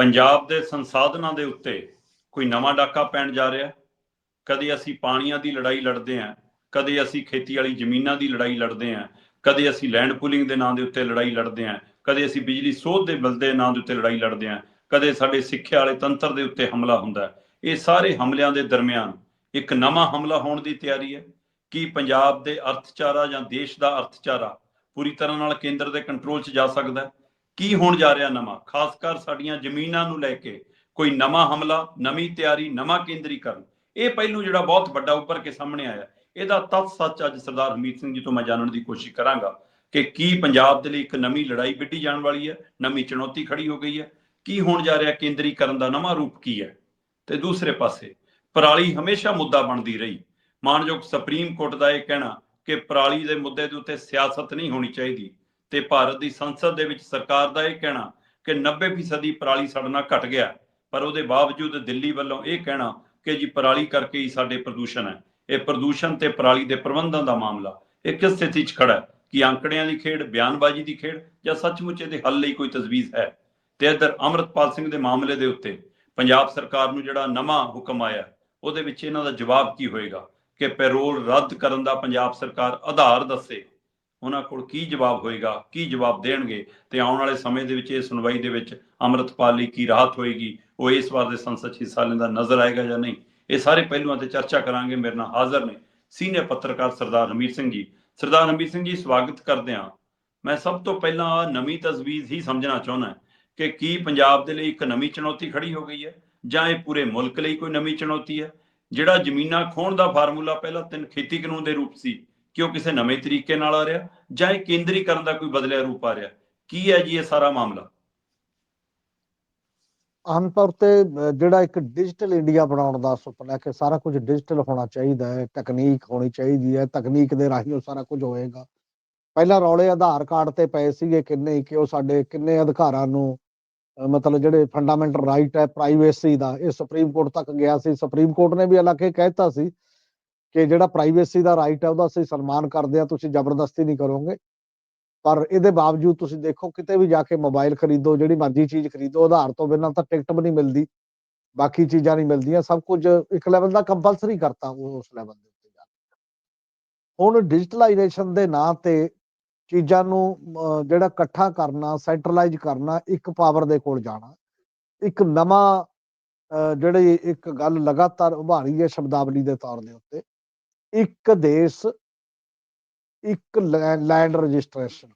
ਪੰਜਾਬ ਦੇ ਸੰਸਾਧਨਾਂ ਦੇ ਉੱਤੇ ਕੋਈ ਨਵਾਂ ਡਾਕਾ ਪੈਣ ਜਾ ਰਿਹਾ? ਕਦੇ ਅਸੀਂ ਪਾਣੀਆਂ ਦੀ ਲੜਾਈ ਲੜਦੇ ਆਂ ਕਦੇ ਅਸੀਂ ਖੇਤੀ ਵਾਲੀ ਜ਼ਮੀਨਾਂ ਦੀ ਲੜਾਈ ਲੜਦੇ ਆਂ ਕਦੇ ਅਸੀਂ ਲੈਂਡ ਪੂਲਿੰਗ ਦੇ ਨਾਂ ਦੇ ਉੱਤੇ ਲੜਾਈ ਲੜਦੇ ਆਂ ਕਦੇ ਅਸੀਂ ਬਿਜਲੀ ਸੋਧ ਦੇ ਬਿੱਲ ਦੇ ਨਾਂ ਦੇ ਉੱਤੇ ਲੜਾਈ ਲੜਦੇ ਆਂ ਕਦੇ ਸਾਡੇ ਸਿੱਖਿਆ ਵਾਲੇ ਤੰਤਰ ਦੇ ਉੱਤੇ ਹਮਲਾ ਹੁੰਦਾ ਇਹ ਸਾਰੇ ਹਮਲਿਆਂ ਦੇ ਦਰਮਿਆਨ ਇੱਕ ਨਵਾਂ ਹਮਲਾ ਹੋਣ ਦੀ ਤਿਆਰੀ ਹੈ। ਕੀ ਪੰਜਾਬ ਦੇ ਅਰਥਚਾਰਾ ਜਾਂ ਦੇਸ਼ ਦਾ ਅਰਥਚਾਰਾ ਪੂਰੀ ਤਰ੍ਹਾਂ ਨਾਲ ਕੇਂਦਰ ਦੇ ਕੰਟਰੋਲ 'ਚ ਜਾ ਸਕਦਾ ਹੈ? ਕੀ ਹੋਣ ਜਾ ਰਿਹਾ ਨਵਾਂ? ਖਾਸ ਕਰ ਸਾਡੀਆਂ ਜ਼ਮੀਨਾਂ ਨੂੰ ਲੈ ਕੇ ਕੋਈ ਨਵਾਂ ਹਮਲਾ, ਨਵੀਂ ਤਿਆਰੀ, ਨਵਾਂ ਕੇਂਦਰੀਕਰਨ, ਇਹ ਪਹਿਲੂ ਜਿਹੜਾ ਬਹੁਤ ਵੱਡਾ ਉੱਪਰ ਕੇ ਸਾਹਮਣੇ ਆਇਆ। ਇਹਦਾ ਤੱਤ ਸੱਚ ਅੱਜ ਸਰਦਾਰ ਹਮੀਤ ਸਿੰਘ ਜੀ ਤੋਂ ਮੈਂ ਜਾਣਨ ਦੀ ਕੋਸ਼ਿਸ਼ ਕਰਾਂਗਾ ਕਿ ਕੀ ਪੰਜਾਬ ਦੇ ਲਈ ਇੱਕ ਨਵੀਂ ਲੜਾਈ ਵਿੱਢੀ ਜਾਣ ਵਾਲੀ ਹੈ, ਨਵੀਂ ਚੁਣੌਤੀ ਖੜੀ ਹੋ ਗਈ ਹੈ, ਕੀ ਹੋਣ ਜਾ ਰਿਹਾ ਕੇਂਦਰੀਕਰਨ ਦਾ ਨਵਾਂ ਰੂਪ ਕੀ ਹੈ? ਤੇ ਦੂਸਰੇ ਪਾਸੇ, ਪਰਾਲੀ ਹਮੇਸ਼ਾ ਮੁੱਦਾ ਬਣਦੀ ਰਹੀ। ਮਾਨਯੋਗ ਸੁਪਰੀਮ ਕੋਰਟ ਦਾ ਇਹ ਕਹਿਣਾ ਕਿ ਪਰਾਲੀ ਦੇ ਮੁੱਦੇ ਦੇ ਉੱਤੇ ਸਿਆਸਤ ਨਹੀਂ ਹੋਣੀ ਚਾਹੀਦੀ। ਤੇ ਭਾਰਤ ਦੀ ਸੰਸਦ ਦੇ ਵਿੱਚ ਸਰਕਾਰ ਦਾ ਇਹ ਕਹਿਣਾ ਕਿ 90% ਪਰਾਲੀ ਸੜਨਾ ਘਟ ਗਿਆ ਪਰ ਉਹਦੇ ਬਾਵਜੂਦ ਦਿੱਲੀ ਵੱਲੋਂ ਇਹ ਕਹਿਣਾ ਕਿ ਜੀ ਪਰਾਲੀ ਕਰਕੇ ਹੀ ਸਾਡੇ ਪ੍ਰਦੂਸ਼ਣ ਹੈ। ਇਹ ਪ੍ਰਦੂਸ਼ਣ ਤੇ ਪਰਾਲੀ ਦੇ ਪ੍ਰਬੰਧਨ ਦਾ ਮਾਮਲਾ। ਇਹ ਕਿਸ ਸਥਿਤੀ 'ਚ ਖੜਾ ਹੈ? ਕਿ ਅੰਕੜਿਆਂ ਦੀ ਖੇਡ, ਬਿਆਨਬਾਜ਼ੀ ਦੀ ਖੇਡ ਜਾਂ ਸੱਚਮੁੱਚ ਇਹਦੇ ਹੱਲ ਲਈ ਕੋਈ ਤਜਵੀਜ਼ ਹੈ? ਤੇ ਇਧਰ ਅਮਰਤਪਾਲ ਸਿੰਘ ਦੇ ਮਾਮਲੇ ਦੇ ਉੱਤੇ ਪੰਜਾਬ ਸਰਕਾਰ ਨੂੰ ਜਿਹੜਾ ਨਵਾਂ ਹੁਕਮ ਆਇਆ, ਉਹਦੇ ਵਿੱਚ ਇਹਨਾਂ ਦਾ ਜਵਾਬ ਕੀ ਹੋਏਗਾ? ਕਿ ਪੈਰੋਲ ਰੱਦ ਕਰਨ ਦਾ ਪੰਜਾਬ ਸਰਕਾਰ ਆਧਾਰ ਦੱਸੇ। ਉਹਨਾਂ ਕੋਲ ਕੀ ਜਵਾਬ ਹੋਏਗਾ, ਕੀ ਜਵਾਬ ਦੇਣਗੇ ਤੇ ਆਉਣ ਵਾਲੇ ਸਮੇਂ ਦੇ ਵਿੱਚ ਇਹ ਸੁਣਵਾਈ ਦੇ ਵਿੱਚ ਅਮਰਤਪਾਲ ਲਈ ਕੀ ਰਾਹਤ ਹੋਏਗੀ, ਉਹ ਇਸ ਵਾਰ ਦੇ ਸੰਸਦ 'ਚ ਹਿੱਸਾ ਲੈਂਦਾ ਨਜ਼ਰ ਆਏਗਾ ਜਾਂ ਨਹੀਂ? ਇਹ ਸਾਰੇ ਪਹਿਲੂਆਂ ਤੇ ਚਰਚਾ ਕਰਾਂਗੇ। ਮੇਰੇ ਨਾਲ ਹਾਜ਼ਰ ਨੇ ਸੀਨੀਅਰ ਪੱਤਰਕਾਰ ਸਰਦਾਰ ਹਮੀਰ ਸਿੰਘ ਜੀ। ਸਰਦਾਰ ਹਮੀਰ ਸਿੰਘ ਜੀ, ਸਵਾਗਤ ਕਰਦੇ ਹਾਂ। ਮੈਂ ਸਭ ਤੋਂ ਪਹਿਲਾਂ ਨਵੀਂ ਤਜਵੀਜ਼ ਹੀ ਸਮਝਣਾ ਚਾਹੁੰਦਾ ਕਿ ਕੀ ਪੰਜਾਬ ਦੇ ਲਈ ਇੱਕ ਨਵੀਂ ਚੁਣੌਤੀ ਖੜੀ ਹੋ ਗਈ ਹੈ ਜਾਂ ਇਹ ਪੂਰੇ ਮੁਲਕ ਲਈ ਕੋਈ ਨਵੀਂ ਚੁਣੌਤੀ ਹੈ? ਜਿਹੜਾ ਜ਼ਮੀਨਾਂ ਖੋਣ ਦਾ ਫਾਰਮੂਲਾ ਪਹਿਲਾਂ ਤਿੰਨ ਖੇਤੀ ਕਾਨੂੰਨ ਦੇ ਰੂਪ ਸੀ ਕਿ ਉਹ ਕਿਸੇ ਨਵੇਂ ਤਰੀਕੇ ਨਾਲ ਆ ਰਿਹਾ? ਜਾਂ ਇਹ ਕੇਂਦਰੀਕਰਨ ਦਾ ਕੋਈ ਬਦਲਿਆ ਰੂਪ ਆ ਰਿਹਾ? ਕੀ ਹੈ ਜੀ ਇਹ ਸਾਰਾ ਮਾਮਲਾ? ਆਮ ਤੌਰ ਤੇ ਜਿਹੜਾ ਇੱਕ ਡਿਜੀਟਲ ਇੰਡੀਆ ਬਣਾਉਣ ਦਾ ਸੁਪਨਾ ਹੈ ਕਿ ਸਾਰਾ ਕੁਝ ਡਿਜੀਟਲ ਹੋਣਾ ਚਾਹੀਦਾ ਹੈ, ਤਕਨੀਕ ਹੋਣੀ ਚਾਹੀਦੀ ਹੈ, ਤਕਨੀਕ ਦੇ ਰਾਹੀਂ ਉਹ ਸਾਰਾ ਕੁਝ ਹੋਏਗਾ। ਪਹਿਲਾਂ ਰੌਲੇ ਆਧਾਰ ਕਾਰਡ ਤੇ ਪਏ ਸੀਗੇ ਕਿੰਨੇ ਕਿ ਉਹ ਸਾਡੇ ਕਿੰਨੇ ਅਧਿਕਾਰਾਂ ਨੂੰ ਮਤਲਬ ਜਿਹੜੇ ਫੰਡਾਮੈਂਟਲ ਰਾਈਟ ਹੈ ਪ੍ਰਾਈਵੇਸੀ ਦਾ, ਇਹ ਸੁਪਰੀਮ ਕੋਰਟ ਤੱਕ ਗਿਆ ਸੀ। ਸੁਪਰੀਮ ਕੋਰਟ ਨੇ ਵੀ ਹਾਲਾਂਕਿ ਕਹਿਤਾ ਸੀ ਕਿ ਜਿਹੜਾ ਪ੍ਰਾਈਵੇਸੀ ਦਾ ਰਾਈਟ ਹੈ ਉਹਦਾ ਅਸੀਂ ਸਨਮਾਨ ਕਰਦੇ ਆ ਤੁਸੀਂ ਜ਼ਬਰਦਸਤੀ ਨਹੀਂ ਕਰੋਗੇ। ਪਰ ਇਹਦੇ ਬਾਵਜੂਦ ਤੁਸੀਂ ਦੇਖੋ ਕਿਤੇ ਵੀ ਜਾ ਕੇ ਮੋਬਾਈਲ ਖਰੀਦੋ ਜਿਹੜੀ ਮਰਜ਼ੀ ਚੀਜ਼ ਖਰੀਦੋ ਆਧਾਰ ਤੋਂ ਬਿਨਾਂ ਤਾਂ ਟਿਕਟ ਵੀ ਨਹੀਂ ਮਿਲਦੀ ਬਾਕੀ ਚੀਜ਼ਾਂ ਨਹੀਂ ਮਿਲਦੀਆਂ ਸਭ ਕੁਝ ਇੱਕ ਲੈਵਲ ਦਾ ਕੰਪਲਸਰੀ ਕਰਤਾ ਉਹ ਉਸ ਲੈਵਲ ਦੇ ਉੱਤੇ ਜਾ ਹੁਣ ਡਿਜੀਟਲਾਈਜੇਸ਼ਨ ਦੇ ਨਾਂ ਤੇ ਚੀਜ਼ਾਂ ਨੂੰ ਜਿਹੜਾ ਇਕੱਠਾ ਕਰਨਾ ਸੈਂਟਰਲਾਈਜ਼ ਕਰਨਾ ਇੱਕ ਪਾਵਰ ਦੇ ਕੋਲ ਜਾਣਾ ਇੱਕ ਨਵਾਂ ਅਹ, ਜਿਹੜੀ ਇੱਕ ਗੱਲ ਲਗਾਤਾਰ ਉਭਾਰੀ ਹੈ ਸ਼ਬਦਾਵਲੀ ਦੇ ਤੌਰ ਦੇ ਉੱਤੇ ਇੱਕ ਦੇਸ਼, ਇੱਕ ਲੈਂਡ ਰਜਿਸਟ੍ਰੇਸ਼ਨ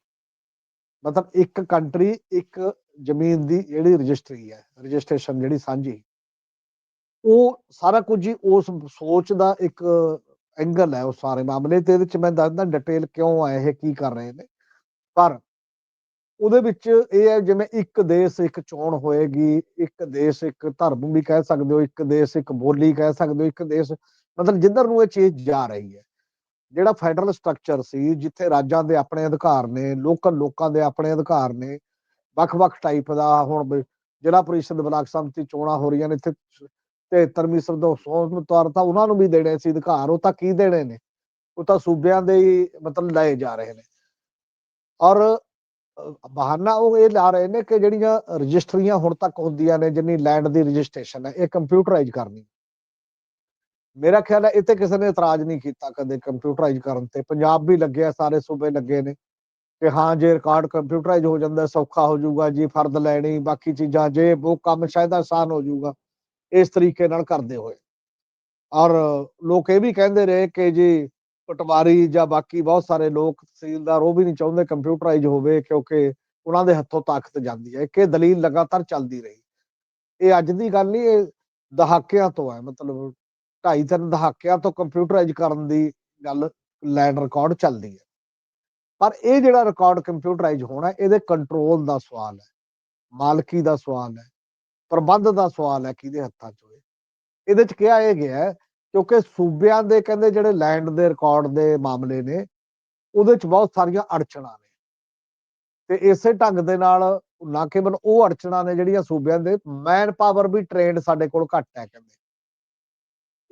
ਮਤਲਬ ਇੱਕ ਕੰਟਰੀ ਇੱਕ ਜ਼ਮੀਨ ਦੀ ਜਿਹੜੀ ਰਜਿਸਟਰੀ ਹੈ ਰਜਿਸਟ੍ਰੇਸ਼ਨ ਜਿਹੜੀ ਸਾਂਝੀ। ਉਹ ਸਾਰਾ ਕੁਝ ਹੀ ਉਸ ਸੋਚ ਦਾ ਇੱਕ ਐਂਗਲ ਹੈ ਉਹ ਸਾਰੇ ਮਾਮਲੇ ਤੇ, ਇਹਦੇ ਚ ਮੈਂ ਦੱਸਦਾ ਡਿਟੇਲ ਕਿਉਂ ਆਏ, ਇਹ ਕੀ ਕਰ ਰਹੇ ਨੇ। ਪਰ ਉਹਦੇ ਵਿੱਚ ਇਹ ਹੈ, ਜਿਵੇਂ ਇੱਕ ਦੇਸ਼ ਇੱਕ ਚੋਣ ਹੋਏਗੀ, ਇੱਕ ਦੇਸ਼ ਇੱਕ ਧਰਮ ਵੀ ਕਹਿ ਸਕਦੇ ਹੋ, ਇੱਕ ਦੇਸ਼ ਇੱਕ ਬੋਲੀ ਕਹਿ ਸਕਦੇ ਹੋ, ਇੱਕ ਦੇਸ਼ ਮਤਲਬ ਜਿੱਧਰ ਨੂੰ ਇਹ ਚੀਜ਼ ਜਾ ਰਹੀ ਹੈ, ਜਿਹੜਾ ਫੈਡਰਲ ਸਟਰਕਚਰ ਸੀ, ਜਿੱਥੇ ਰਾਜਾਂ ਦੇ ਆਪਣੇ ਅਧਿਕਾਰ ਨੇ ਲੋਕਲ ਲੋਕਾਂ ਦੇ ਆਪਣੇ ਅਧਿਕਾਰ ਨੇ, ਵੱਖ-ਵੱਖ ਟਾਈਪ ਦਾ ਹੁਣ ਜ਼ਿਲ੍ਹਾ ਪ੍ਰੀਸ਼ਦ ਬਲਾਕ ਸੰਮਤੀ ਚੋਣਾਂ ਹੋ ਰਹੀਆਂ ਨੇ, ਇੱਥੇ 73ਵੀਂ ਸੰਵਿਧਾਨ ਤੌਰ ਤਾਂ ਉਹਨਾਂ ਨੂੰ ਵੀ ਦੇਣੇ ਸੀ ਅਧਿਕਾਰ, ਉਹ ਤਾਂ ਕੀ ਦੇਣੇ ਨੇ? ਉਹ ਤਾਂ ਸੂਬਿਆਂ ਦੇ ਹੀ ਮਤਲਬ ਲਏ ਜਾ ਰਹੇ ਨੇ। ਔਰ ਬਹਾਨਾ ਉਹ ਇਹ ਲਾ ਰਹੇ ਨੇ ਕਿ ਜਿਹੜੀਆਂ ਰਜਿਸਟਰੀਆਂ ਹੁਣ ਤੱਕ ਹੁੰਦੀਆਂ ਨੇ, ਜਿੰਨੀ ਲੈਂਡ ਦੀ ਰਜਿਸਟ੍ਰੇਸ਼ਨ ਹੈ, ਇਹ ਕੰਪਿਊਟਰਾਈਜ਼ ਕਰਨੀ। ਮੇਰਾ ਖਿਆਲ ਹੈ ਇੱਥੇ ਕਿਸੇ ਨੇ ਇਤਰਾਜ਼ ਨਹੀਂ ਕੀਤਾ ਕਦੇ ਕੰਪਿਊਟਰਾਈਜ਼ ਕਰਨ ਤੇ। ਪੰਜਾਬ ਵੀ ਲੱਗਿਆ ਸਾਰੇ ਸੂਬੇ ਲੱਗੇ ਨੇ ਕਿ ਹਾਂ, ਜੇ ਰਿਕਾਰਡ ਕੰਪਿਊਟਰਾਈਜ਼ ਹੋ ਜਾਂਦਾ, ਸੌਖਾ ਹੋ ਜਾਊਗਾ, ਜੀ ਫਰਦ ਲੈਣੀ, ਬਾਕੀ ਚੀਜ਼ਾਂ, ਜੇ ਉਹ ਕੰਮ ਸ਼ਾਇਦ ਆਸਾਨ ਹੋ ਜਾਊਗਾ, ਇਸ ਤਰੀਕੇ ਨਾਲ ਕਰਦੇ ਹੋਏ। ਔਰ ਲੋਕ ਇਹ ਵੀ ਕਹਿੰਦੇ ਰਹੇ ਕਿ ਜੀ ਪਟਵਾਰੀ ਜਾਂ ਬਾਕੀ ਬਹੁਤ ਸਾਰੇ ਲੋਕ ਤਹਿਸੀਲਦਾਰ ਉਹ ਵੀ ਨਹੀਂ ਚਾਹੁੰਦੇ ਕੰਪਿਊਟਰਾਈਜ਼ ਹੋਵੇ ਕਿਉਂਕਿ ਉਹਨਾਂ ਦੇ ਹੱਥੋਂ ਤਾਕਤ ਜਾਂਦੀ ਹੈ। ਕਿ ਦਲੀਲ ਲਗਾਤਾਰ ਚੱਲਦੀ ਰਹੀ। ਇਹ ਅੱਜ ਦੀ ਗੱਲ ਨਹੀਂ, ਇਹ ਦਹਾਕਿਆਂ ਤੋਂ ਹੈ, ਮਤਲਬ ਢਾਈ ਤਿੰਨ ਦਹਾਕਿਆਂ ਤੋਂ ਕੰਪਿਊਟਰਾਈਜ਼ ਕਰਨ ਦੀ ਗੱਲ ਲੈਂਡ ਰਿਕਾਰਡ ਚੱਲਦੀ ਹੈ। ਪਰ ਇਹ ਜਿਹੜਾ ਰਿਕਾਰਡ ਕੰਪਿਊਟਰਾਈਜ਼ ਹੋਣਾ ਇਹਦੇ ਕੰਟਰੋਲ ਦਾ ਸਵਾਲ ਹੈ ਮਾਲਕੀ ਦਾ ਸਵਾਲ ਹੈ ਪ੍ਰਬੰਧ ਦਾ ਸਵਾਲ ਹੈ ਕਿਹਦੇ ਹੱਥਾਂ 'ਚ ਹੋਏ ਇਹਦੇ 'ਚ ਕਿਹਾ ਇਹ ਗਿਆ ਹੈ, ਕਿਉਂਕਿ ਸੂਬਿਆਂ ਦੇ ਕਹਿੰਦੇ ਜਿਹੜੇ ਲੈਂਡ ਦੇ ਰਿਕਾਰਡ ਦੇ ਮਾਮਲੇ ਨੇ ਉਹਦੇ 'ਚ ਬਹੁਤ ਸਾਰੀਆਂ ਅੜਚਣਾਂ ਨੇ। ਤੇ ਇਸੇ ਢੰਗ ਦੇ ਨਾਲ ਨਾ ਕੇਵਲ ਉਹ ਅੜਚਣਾਂ ਨੇ ਜਿਹੜੀਆਂ ਸੂਬਿਆਂ ਦੇ ਮੈਨ ਪਾਵਰ ਵੀ ਟ੍ਰੇਨਡ ਸਾਡੇ ਕੋਲ ਘੱਟ ਹੈ ਕਹਿੰਦੇ।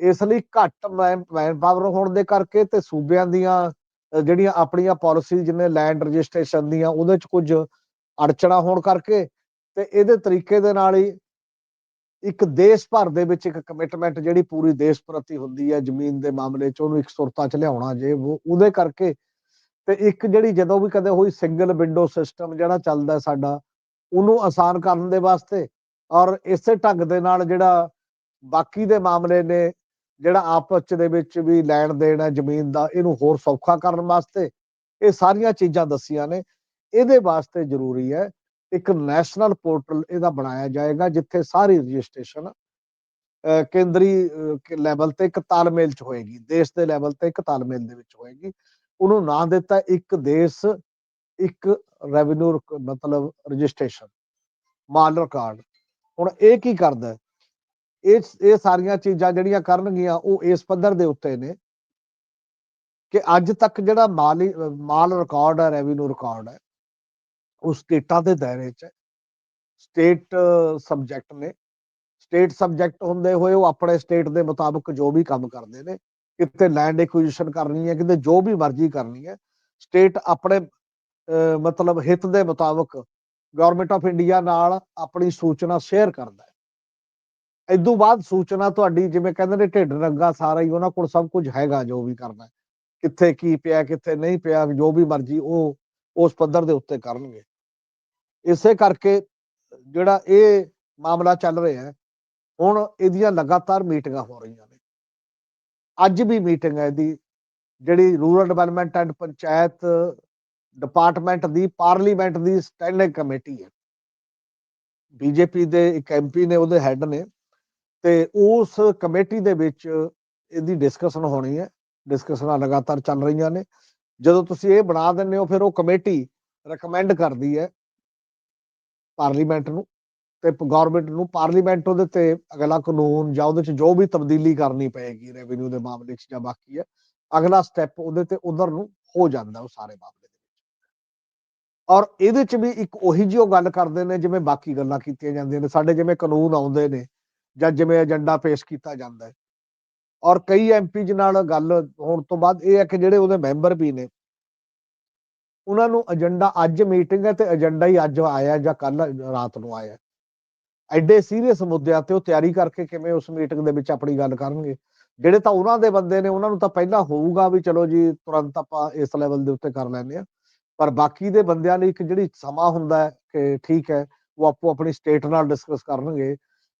ਇਸ ਲਈ ਘੱਟ ਮੈਨ ਪਾਵਰ ਹੋਣ ਦੇ ਕਰਕੇ ਤੇ ਸੂਬਿਆਂ ਦੀਆਂ ਜਿਹੜੀਆਂ ਆਪਣੀਆਂ ਪਾਲਿਸੀ ਜਿਵੇਂ ਲੈਂਡ ਰਜਿਸਟ੍ਰੇਸ਼ਨ ਦੀਆਂ, ਉਹਦੇ ਚ ਕੁਝ ਅੜਚਣਾ ਹੋਣ ਕਰਕੇ ਤੇ ਇਹਦੇ ਤਰੀਕੇ ਦੇ ਨਾਲ ਹੀ ਇੱਕ ਦੇਸ਼ ਭਰ ਦੇ ਵਿੱਚ ਇੱਕ ਕਮਿਟਮੈਂਟ ਜਿਹੜੀ ਪੂਰੀ ਦੇਸ਼ ਪ੍ਰਤੀ ਹੁੰਦੀ ਹੈ, ਜ਼ਮੀਨ ਦੇ ਮਾਮਲੇ 'ਚ ਉਹਨੂੰ ਇੱਕ ਸੁਰਤਾ 'ਚ ਲਿਆਉਣਾ ਜੇ ਉਹ ਉਹਦੇ ਕਰਕੇ ਤੇ ਇੱਕ ਜਿਹੜੀ ਜਦੋਂ ਵੀ ਕਦੇ ਹੋਈ ਸਿੰਗਲ ਵਿੰਡੋ ਸਿਸਟਮ ਜਿਹੜਾ ਚੱਲਦਾ ਸਾਡਾ, ਉਹਨੂੰ ਆਸਾਨ ਕਰਨ ਦੇ ਵਾਸਤੇ ਔਰ ਇਸੇ ਢੰਗ ਦੇ ਨਾਲ ਜਿਹੜਾ ਬਾਕੀ ਦੇ ਮਾਮਲੇ ਨੇ ਜਿਹੜਾ ਆਪਸ ਦੇ ਵਿੱਚ ਵੀ ਲੈਣ ਦੇਣ ਹੈ, ਜ਼ਮੀਨ ਦਾ, ਇਹਨੂੰ ਹੋਰ ਸੌਖਾ ਕਰਨ ਵਾਸਤੇ, ਇਹ ਸਾਰੀਆਂ ਚੀਜ਼ਾਂ ਦੱਸੀਆਂ ਨੇ। ਇਹਦੇ ਵਾਸਤੇ ਜ਼ਰੂਰੀ ਹੈ, ਇੱਕ ਨੈਸ਼ਨਲ ਪੋਰਟਲ ਇਹਦਾ ਬਣਾਇਆ ਜਾਏਗਾ, ਜਿੱਥੇ ਸਾਰੀ ਰਜਿਸਟ੍ਰੇਸ਼ਨ ਕੇਂਦਰੀ ਲੈਵਲ ਤੇ ਇੱਕ ਤਾਲਮੇਲ 'ਚ ਹੋਏਗੀ, ਦੇਸ਼ ਦੇ ਲੈਵਲ ਤੇ ਇੱਕ ਤਾਲਮੇਲ ਦੇ ਵਿੱਚ ਹੋਏਗੀ। ਉਹਨੂੰ ਨਾਂ ਦਿੱਤਾ ਇੱਕ ਦੇਸ਼, ਇੱਕ ਰੈਵਨਿਊ ਮਤਲਬ ਰਜਿਸਟ੍ਰੇਸ਼ਨ ਮਾਲ ਰਿਕਾਰਡ ਹੁਣ ਇਹ ਕੀ ਕਰਦਾ ਇਹ ਇਹ ਸਾਰੀਆਂ ਚੀਜ਼ਾਂ ਜਿਹੜੀਆਂ ਕਰਨਗੀਆਂ, ਉਹ ਇਸ ਪੱਧਰ ਦੇ ਉੱਤੇ ਨੇ ਕਿ ਅੱਜ ਤੱਕ ਜਿਹੜਾ ਮਾਲੀ ਮਾਲ ਰਿਕਾਰਡ ਹੈ ਰੈਵਨਿਊ ਰਿਕਾਰਡ ਹੈ, ਉਹ ਸਟੇਟਾਂ ਦੇ ਦਾਇਰੇ 'ਚ ਹੈ। ਸਟੇਟ ਸਬਜੈਕਟ ਨੇ। ਸਟੇਟ ਸਬਜੈਕਟ ਹੁੰਦੇ ਹੋਏ ਉਹ ਆਪਣੇ ਸਟੇਟ ਦੇ ਮੁਤਾਬਕ ਜੋ ਵੀ ਕੰਮ ਕਰਦੇ ਨੇ, ਕਿਤੇ ਲੈਂਡ ਐਕੁਜੀਸ਼ਨ ਕਰਨੀ ਹੈ, ਕਿਤੇ ਜੋ ਵੀ ਮਰਜ਼ੀ ਕਰਨੀ ਹੈ, ਸਟੇਟ ਆਪਣੇ ਮਤਲਬ ਹਿੱਤ ਦੇ ਮੁਤਾਬਕ ਗਵਰਨਮੈਂਟ ਆਫ ਇੰਡੀਆ ਨਾਲ ਆਪਣੀ ਸੂਚਨਾ ਸ਼ੇਅਰ ਕਰਦਾ ਹੈ। ਇਦੋਂ ਬਾਅਦ ਸੂਚਨਾ ਤੁਹਾਡੀ, ਜਿਵੇਂ ਕਹਿੰਦੇ ਨੇ ਢਿੱਡ ਰੰਗਾ ਸਾਰਾ ਹੀ, ਉਹਨਾਂ ਕੋਲ ਸਭ ਕੁਝ ਹੈਗਾ ਜੋ ਵੀ ਕਰਨਾ ਕਿੱਥੇ ਕੀ ਪਿਆ, ਕਿੱਥੇ ਨਹੀਂ ਪਿਆ, ਜੋ ਵੀ ਮਰਜ਼ੀ ਉਹ, ਉਸ ਪੱਧਰ ਦੇ ਉੱਤੇ ਕਰਨਗੇ। ਇਸੇ ਕਰਕੇ ਜਿਹੜਾ ਇਹ ਮਾਮਲਾ ਚੱਲ ਰਿਹਾ ਹੈ, ਹੁਣ ਇਹਦੀਆਂ ਲਗਾਤਾਰ ਮੀਟਿੰਗਾਂ ਹੋ ਰਹੀਆਂ ਨੇ। ਅੱਜ ਵੀ ਮੀਟਿੰਗ ਹੈ ਇਹਦੀ, ਜਿਹੜੀ rural development and panchayat department the, parliament ਦੀ ਸਟੈਂਡਿੰਗ ਕਮੇਟੀ ਹੈ। ਬੀਜੇਪੀ ਦੇ ਇੱਕ ਐਮਪੀ ਨੇ, ਉਹਦੇ ਹੈੱਡ ਨੇ ਤੇ ਉਸ ਕਮੇਟੀ ਦੇ ਵਿੱਚ ਇਹਦੀ ਡਿਸਕਸ਼ਨ ਹੋਣੀ ਹੈ। ਡਿਸਕਸ਼ਨਾਂ ਲਗਾਤਾਰ ਚੱਲ ਰਹੀਆਂ ਨੇ। ਜਦੋਂ ਤੁਸੀਂ ਇਹ ਬਣਾ ਦਿੰਦੇ ਹੋ, ਫਿਰ ਉਹ ਕਮੇਟੀ ਰეკਮੈਂਡ ਕਰਦੀ ਹੈ ਪਾਰਲੀਮੈਂਟ ਨੂੰ ਤੇ ਗਵਰਨਮੈਂਟ ਨੂੰ। ਪਾਰਲੀਮੈਂਟ ਉਹਦੇ ਤੇ ਅਗਲਾ ਕਾਨੂੰਨ ਜਾਂ ਉਹਦੇ ਚ ਜੋ ਵੀ ਤਬਦੀਲੀ ਕਰਨੀ ਪਏਗੀ ਰੈਵਨਿਊ ਦੇ ਮਾਮਲੇ 'ਚ ਜਾਂ ਬਾਕੀ ਹੈ, ਅਗਲਾ ਸਟੈਪ ਉਹਦੇ ਤੇ ਉਧਰ ਨੂੰ ਹੋ ਜਾਂਦਾ ਉਹ ਸਾਰੇ ਮਾਮਲੇ ਦੇ ਵਿੱਚ। ਔਰ ਇਹਦੇ ਚ ਵੀ ਇੱਕ ਉਹੀ ਜਿਹੀ ਉਹ ਗੱਲ ਕਰਦੇ ਨੇ ਜਿਵੇਂ ਬਾਕੀ ਗੱਲਾਂ ਕੀਤੀਆਂ ਜਾਂਦੀਆਂ ਨੇ। ਸਾਡੇ ਜਿਵੇਂ ਕਾਨੂੰਨ ਆਉਂਦੇ ਨੇ ਜਾਂ ਜਿਵੇਂ ਏਜੰਡਾ ਪੇਸ਼ ਕੀਤਾ ਜਾਂਦਾ ਹੈ। ਔਰ ਕਈ ਐਮਪੀ ਜੀ ਨਾਲ ਗੱਲ ਹੋਣ ਤੋਂ ਬਾਅਦ ਇਹ ਹੈ ਕਿ ਜਿਹੜੇ ਉਹਦੇ ਮੈਂਬਰ ਵੀ ਨੇ, ਉਹਨਾਂ ਨੂੰ ਏਜੰਡਾ ਅੱਜ ਮੀਟਿੰਗ ਹੈ ਤੇ ਏਜੰਡਾ ਹੀ ਅੱਜ ਆਇਆ ਜਾਂ ਕੱਲ ਰਾਤ ਨੂੰ ਆਇਆ। ਐਡੇ ਸੀਰੀਅਸ ਮੁੱਦਿਆਂ ਤੇ ਉਹ ਤਿਆਰੀ ਕਰਕੇ ਕਿਵੇਂ ਉਸ ਮੀਟਿੰਗ ਦੇ ਵਿੱਚ ਆਪਣੀ ਗੱਲ ਕਰਨਗੇ। ਜਿਹੜੇ ਤਾਂ ਉਹਨਾਂ ਦੇ ਬੰਦੇ ਨੇ, ਉਹਨਾਂ ਨੂੰ ਤਾਂ ਪਹਿਲਾਂ ਹੋਊਗਾ ਵੀ ਚਲੋ ਜੀ ਤੁਰੰਤ ਆਪਾਂ ਇਸ ਲੈਵਲ ਦੇ ਉੱਤੇ ਕਰ ਲੈਂਦੇ ਆ ਪਰ ਬਾਕੀ ਦੇ ਬੰਦਿਆਂ ਲਈ ਇੱਕ ਜਿਹੜੀ ਸਮਾਂ ਹੁੰਦਾ ਹੈ ਕਿ ਠੀਕ ਹੈ, ਉਹ ਆਪੋ ਆਪਣੀ ਸਟੇਟ ਨਾਲ ਡਿਸਕਸ ਕਰਨਗੇ।